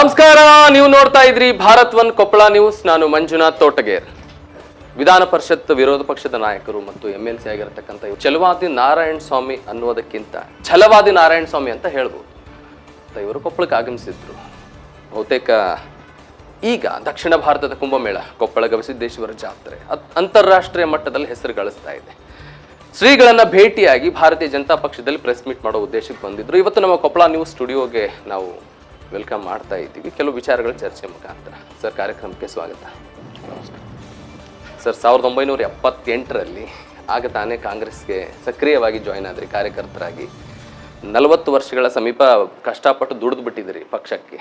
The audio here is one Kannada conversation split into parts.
ನಮಸ್ಕಾರ, ನೀವು ನೋಡ್ತಾ ಇದ್ರಿ ಭಾರತ್ ಒನ್ ಕೊಪ್ಪಳ ನ್ಯೂಸ್. ನಾನು ಮಂಜುನಾಥ್ ತೋಟಗೇರ್. ವಿಧಾನ ಪರಿಷತ್ ವಿರೋಧ ಪಕ್ಷದ ನಾಯಕರು ಮತ್ತು ಎಂ ಎಲ್ ಸಿ ಆಗಿರತಕ್ಕಂಥ ಛಲವಾದಿ ನಾರಾಯಣ ಸ್ವಾಮಿ ಅನ್ನೋದಕ್ಕಿಂತ ಛಲವಾದಿ ನಾರಾಯಣ ಸ್ವಾಮಿ ಅಂತ ಹೇಳ್ಬೋದು. ಇವರು ಕೊಪ್ಪಳಕ್ಕೆ ಆಗಮಿಸಿದ್ರು. ಬಹುತೇಕ ಈಗ ದಕ್ಷಿಣ ಭಾರತದ ಕುಂಭಮೇಳ, ಕೊಪ್ಪಳ ಗವಿಸಿದ್ದೇಶ್ವರ ಜಾತ್ರೆ ಅಂತಾರಾಷ್ಟ್ರೀಯ ಮಟ್ಟದಲ್ಲಿ ಹೆಸರು ಗಳಿಸ್ತಾ ಇದೆ. ಶ್ರೀಗಳನ್ನ ಭೇಟಿಯಾಗಿ ಭಾರತೀಯ ಜನತಾ ಪಕ್ಷದಲ್ಲಿ ಪ್ರೆಸ್ ಮೀಟ್ ಮಾಡೋ ಉದ್ದೇಶಕ್ಕೆ ಬಂದಿದ್ರು. ಇವತ್ತು ನಮ್ಮ ಕೊಪ್ಪಳ ನ್ಯೂಸ್ ಸ್ಟುಡಿಯೋಗೆ ನಾವು ವೆಲ್ಕಮ್ ಮಾಡ್ತಾ ಇದ್ದೀವಿ. ಕೆಲವು ವಿಚಾರಗಳ ಚರ್ಚೆ ಮುಖಾಂತರ. ಸರ್ ಕಾರ್ಯಕ್ರಮಕ್ಕೆ ಸ್ವಾಗತ. ಸರ್ ಸಾವಿರದ ಒಂಬೈನೂರ ಎಪ್ಪತ್ತೆಂಟರಲ್ಲಿ ಆಗ ತಾನೇ ಕಾಂಗ್ರೆಸ್ಗೆ ಸಕ್ರಿಯವಾಗಿ ಜಾಯ್ನ್ ಆದ್ರಿ ಕಾರ್ಯಕರ್ತರಾಗಿ. ನಲವತ್ತು ವರ್ಷಗಳ ಸಮೀಪ ಕಷ್ಟಪಟ್ಟು ದುಡಿದು ಬಿಟ್ಟಿದ್ರಿ ಪಕ್ಷಕ್ಕೆ.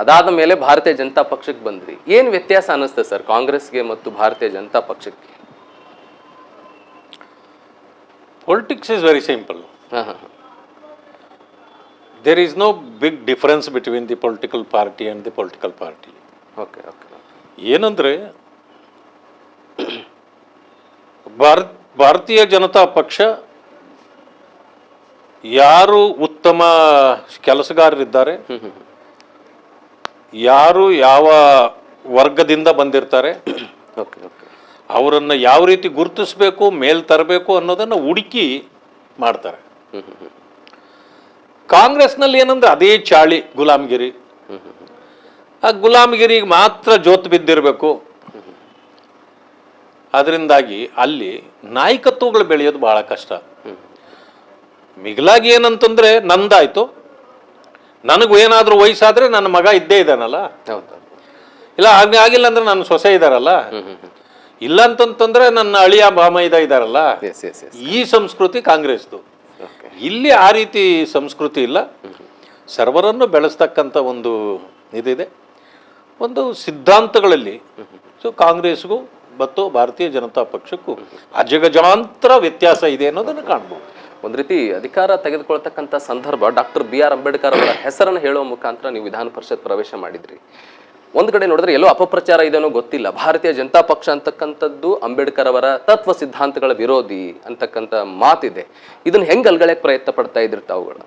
ಅದಾದ ಮೇಲೆ ಭಾರತೀಯ ಜನತಾ ಪಕ್ಷಕ್ಕೆ ಬಂದ್ರಿ. ಏನು ವ್ಯತ್ಯಾಸ ಅನ್ನಿಸ್ತದೆ ಸರ್ ಕಾಂಗ್ರೆಸ್ಗೆ ಮತ್ತು ಭಾರತೀಯ ಜನತಾ ಪಕ್ಷಕ್ಕೆ? ಪೊಲಿಟಿಕ್ಸ್ ಇಸ್ ವೆರಿ ಸಿಂಪಲ್ ಹಾಂ ಹಾಂ. There is no big difference between the political party and the political party. Okay okay ಏನಂದ್ರೆ ಭಾರ ಭಾರತೀಯ ಜನತಾ ಪಕ್ಷ ಯಾರು ಉತ್ತಮ ಕೆಲಸಗಾರರಿದ್ದಾರೆ ಯಾರು ಯಾವ ವರ್ಗದಿಂದ ಬಂದಿರ್ತಾರೆ ಓಕೆ ಓಕೆ ಅವರನ್ನು ಯಾವ ರೀತಿ ಗುರುತಿಸಬೇಕು ಮೇಲ್ ತರಬೇಕು ಅನ್ನೋದನ್ನು ಹುಡುಕಿ ಮಾಡ್ತಾರೆ. ಕಾಂಗ್ರೆಸ್ನಲ್ಲಿ ಏನಂದ್ರೆ ಅದೇ ಚಾಳಿ ಗುಲಾಮಗಿರಿ. ಆ ಗುಲಾಮಗಿರಿಗೆ ಮಾತ್ರ ಜೋತ್ ಬಿದ್ದಿರಬೇಕು. ಅದರಿಂದಾಗಿ ಅಲ್ಲಿ ನಾಯಕತ್ವಗಳು ಬೆಳೆಯೋದು ಬಹಳ ಕಷ್ಟ. ಮಿಗಿಲಾಗಿ ಏನಂತಂದ್ರೆ ನಂದಾಯ್ತು. ನನಗೂ ಏನಾದರೂ ವಯಸ್ಸಾದ್ರೆ ನನ್ನ ಮಗ ಇದ್ದೇ ಇದ್ದಾನಲ್ಲ. ಇಲ್ಲ ಹಾಗೆ ಆಗಿಲ್ಲ ಅಂದ್ರೆ ನನ್ನ ಸೊಸೆ ಇದ್ದಾರಲ್ಲ. ಇಲ್ಲ ಅಂತಂತಂದ್ರೆ ನನ್ನ ಅಳಿಯ ಬಾಮೈದ ಇದ್ದಾರಲ್ಲ. ಎಸ್ ಎಸ್ ಎಸ್ ಈ ಸಂಸ್ಕೃತಿ ಕಾಂಗ್ರೆಸ್ದು. ಇಲ್ಲಿ ಆ ರೀತಿ ಸಂಸ್ಕೃತಿ ಇಲ್ಲ. ಸರ್ವರನ್ನು ಬೆಳೆಸ್ತಕ್ಕಂಥ ಒಂದು ಇದಿದೆ. ಒಂದು ಸಿದ್ಧಾಂತಗಳಲ್ಲಿ ಸೊ ಕಾಂಗ್ರೆಸ್ಗೂ ಮತ್ತು ಭಾರತೀಯ ಜನತಾ ಪಕ್ಷಕ್ಕೂ ಅಜಗಜಾಂತರ ವ್ಯತ್ಯಾಸ ಇದೆ ಅನ್ನೋದನ್ನು ಕಾಣ್ಬೋದು. ಒಂದು ರೀತಿ ಅಧಿಕಾರ ತೆಗೆದುಕೊಳ್ತಕ್ಕಂಥ ಸಂದರ್ಭ ಡಾಕ್ಟರ್ ಬಿ ಆರ್ ಅಂಬೇಡ್ಕರ್ ಅವರ ಹೆಸರನ್ನು ಹೇಳುವ ಮುಖಾಂತರ ನೀವು ವಿಧಾನ ಪರಿಷತ್ ಪ್ರವೇಶ ಮಾಡಿದ್ರಿ. ಒಂದು ಕಡೆ ನೋಡಿದ್ರೆ ಎಲ್ಲೋ ಅಪಪ್ರಚಾರ ಇದೆನೋ ಗೊತ್ತಿಲ್ಲ. ಭಾರತೀಯ ಜನತಾ ಪಕ್ಷ ಅಂತಕ್ಕಂಥದ್ದು ಅಂಬೇಡ್ಕರ್ ಅವರ ತತ್ವ ಸಿದ್ಧಾಂತಗಳ ವಿರೋಧಿ ಅಂತಕ್ಕಂಥ ಮಾತಿದೆ. ಇದನ್ನ ಹೆಂಗ್ ಅಲ್ಗಳಕ್ಕೆ ಪ್ರಯತ್ನ ಪಡ್ತಾ ಇದ್ರು ತಾವುಗಳು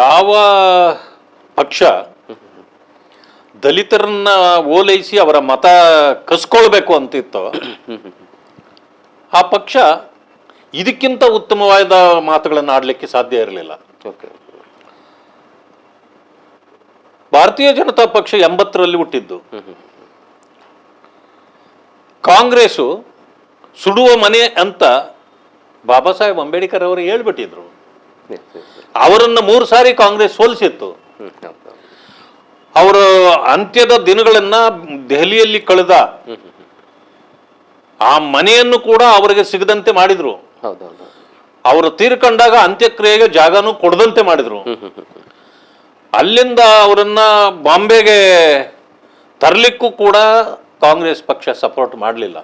ಯಾವ ಪಕ್ಷ ದಲಿತರನ್ನ ಓಲೈಸಿ ಅವರ ಮತ ಕಸ್ಕೊಳ್ಬೇಕು ಅಂತಿತ್ತು ಆ ಪಕ್ಷ ಇದಕ್ಕಿಂತ ಉತ್ತಮವಾದ ಮಾತುಗಳನ್ನು ಆಡಲಿಕ್ಕೆ ಸಾಧ್ಯ ಇರಲಿಲ್ಲ. ಓಕೆ ಭಾರತೀಯ ಜನತಾ ಪಕ್ಷ ಎಂಬತ್ತರಲ್ಲಿ ಹುಟ್ಟಿದ್ದು ಕಾಂಗ್ರೆಸ್ ಸುಡುವ ಮನೆ ಅಂತ ಬಾಬಾ ಸಾಹೇಬ್ ಅಂಬೇಡ್ಕರ್ ಅವರು ಹೇಳ್ಬಿಟ್ಟಿದ್ರು. ಅವರನ್ನ ಮೂರು ಸಾರಿ ಕಾಂಗ್ರೆಸ್ ಸೋಲಿಸಿತ್ತು. ಅವರ ಅಂತ್ಯದ ದಿನಗಳನ್ನ ದೆಹಲಿಯಲ್ಲಿ ಕಳೆದ ಆ ಮನೆಯನ್ನು ಕೂಡ ಅವರಿಗೆ ಸಿಗದಂತೆ ಮಾಡಿದ್ರು ಅವರು ತೀರ್ಕೊಂಡಾಗ ಅಂತ್ಯಕ್ರಿಯೆಗೆ ಜಾಗನೂ ಕೊಡದಂತೆ ಮಾಡಿದ್ರು ಅಲ್ಲಿಂದ ಅವರನ್ನ ಬಾಂಬೆಗೆ ತರಲಿಕ್ಕೂ ಕೂಡ ಕಾಂಗ್ರೆಸ್ ಪಕ್ಷ ಸಪೋರ್ಟ್ ಮಾಡಲಿಲ್ಲ.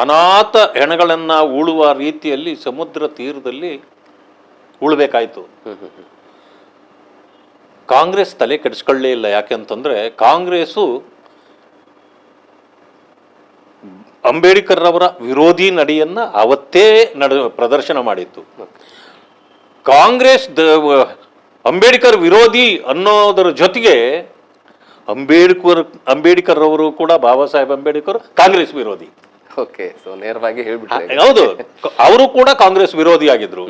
ಅನಾಥ ಹೆಣಗಳನ್ನು ಉಳುವ ರೀತಿಯಲ್ಲಿ ಸಮುದ್ರ ತೀರದಲ್ಲಿ ಉಳ್ಬೇಕಾಯಿತು. ಕಾಂಗ್ರೆಸ್ ತಲೆ ಕೆಡಿಸ್ಕೊಳ್ಳೇ ಇಲ್ಲ. ಯಾಕೆಂತಂದ್ರೆ ಕಾಂಗ್ರೆಸ್ಸು ಅಂಬೇಡ್ಕರ್ ಅವರ ವಿರೋಧಿ ನಡೆಯನ್ನು ಅವತ್ತೇ ನಡೆ ಪ್ರದರ್ಶನ ಮಾಡಿತ್ತು. ಕಾಂಗ್ರೆಸ್ ಅಂಬೇಡ್ಕರ್ ವಿರೋಧಿ ಅನ್ನೋದರ ಜೊತೆಗೆ ಅಂಬೇಡ್ಕರ್ ಅಂಬೇಡ್ಕರ್ ಅವರು ಕೂಡ ಬಾಬಾ ಸಾಹೇಬ್ ಅಂಬೇಡ್ಕರ್ ಕಾಂಗ್ರೆಸ್ ವಿರೋಧಿ. ಓಕೆ ಸೊ ನೇರವಾಗಿ ಹೇಳ್ಬಿಟ್ಟು ಹೌದು. ಅವರು ಕೂಡ ಕಾಂಗ್ರೆಸ್ ವಿರೋಧಿ ಆಗಿದ್ರು.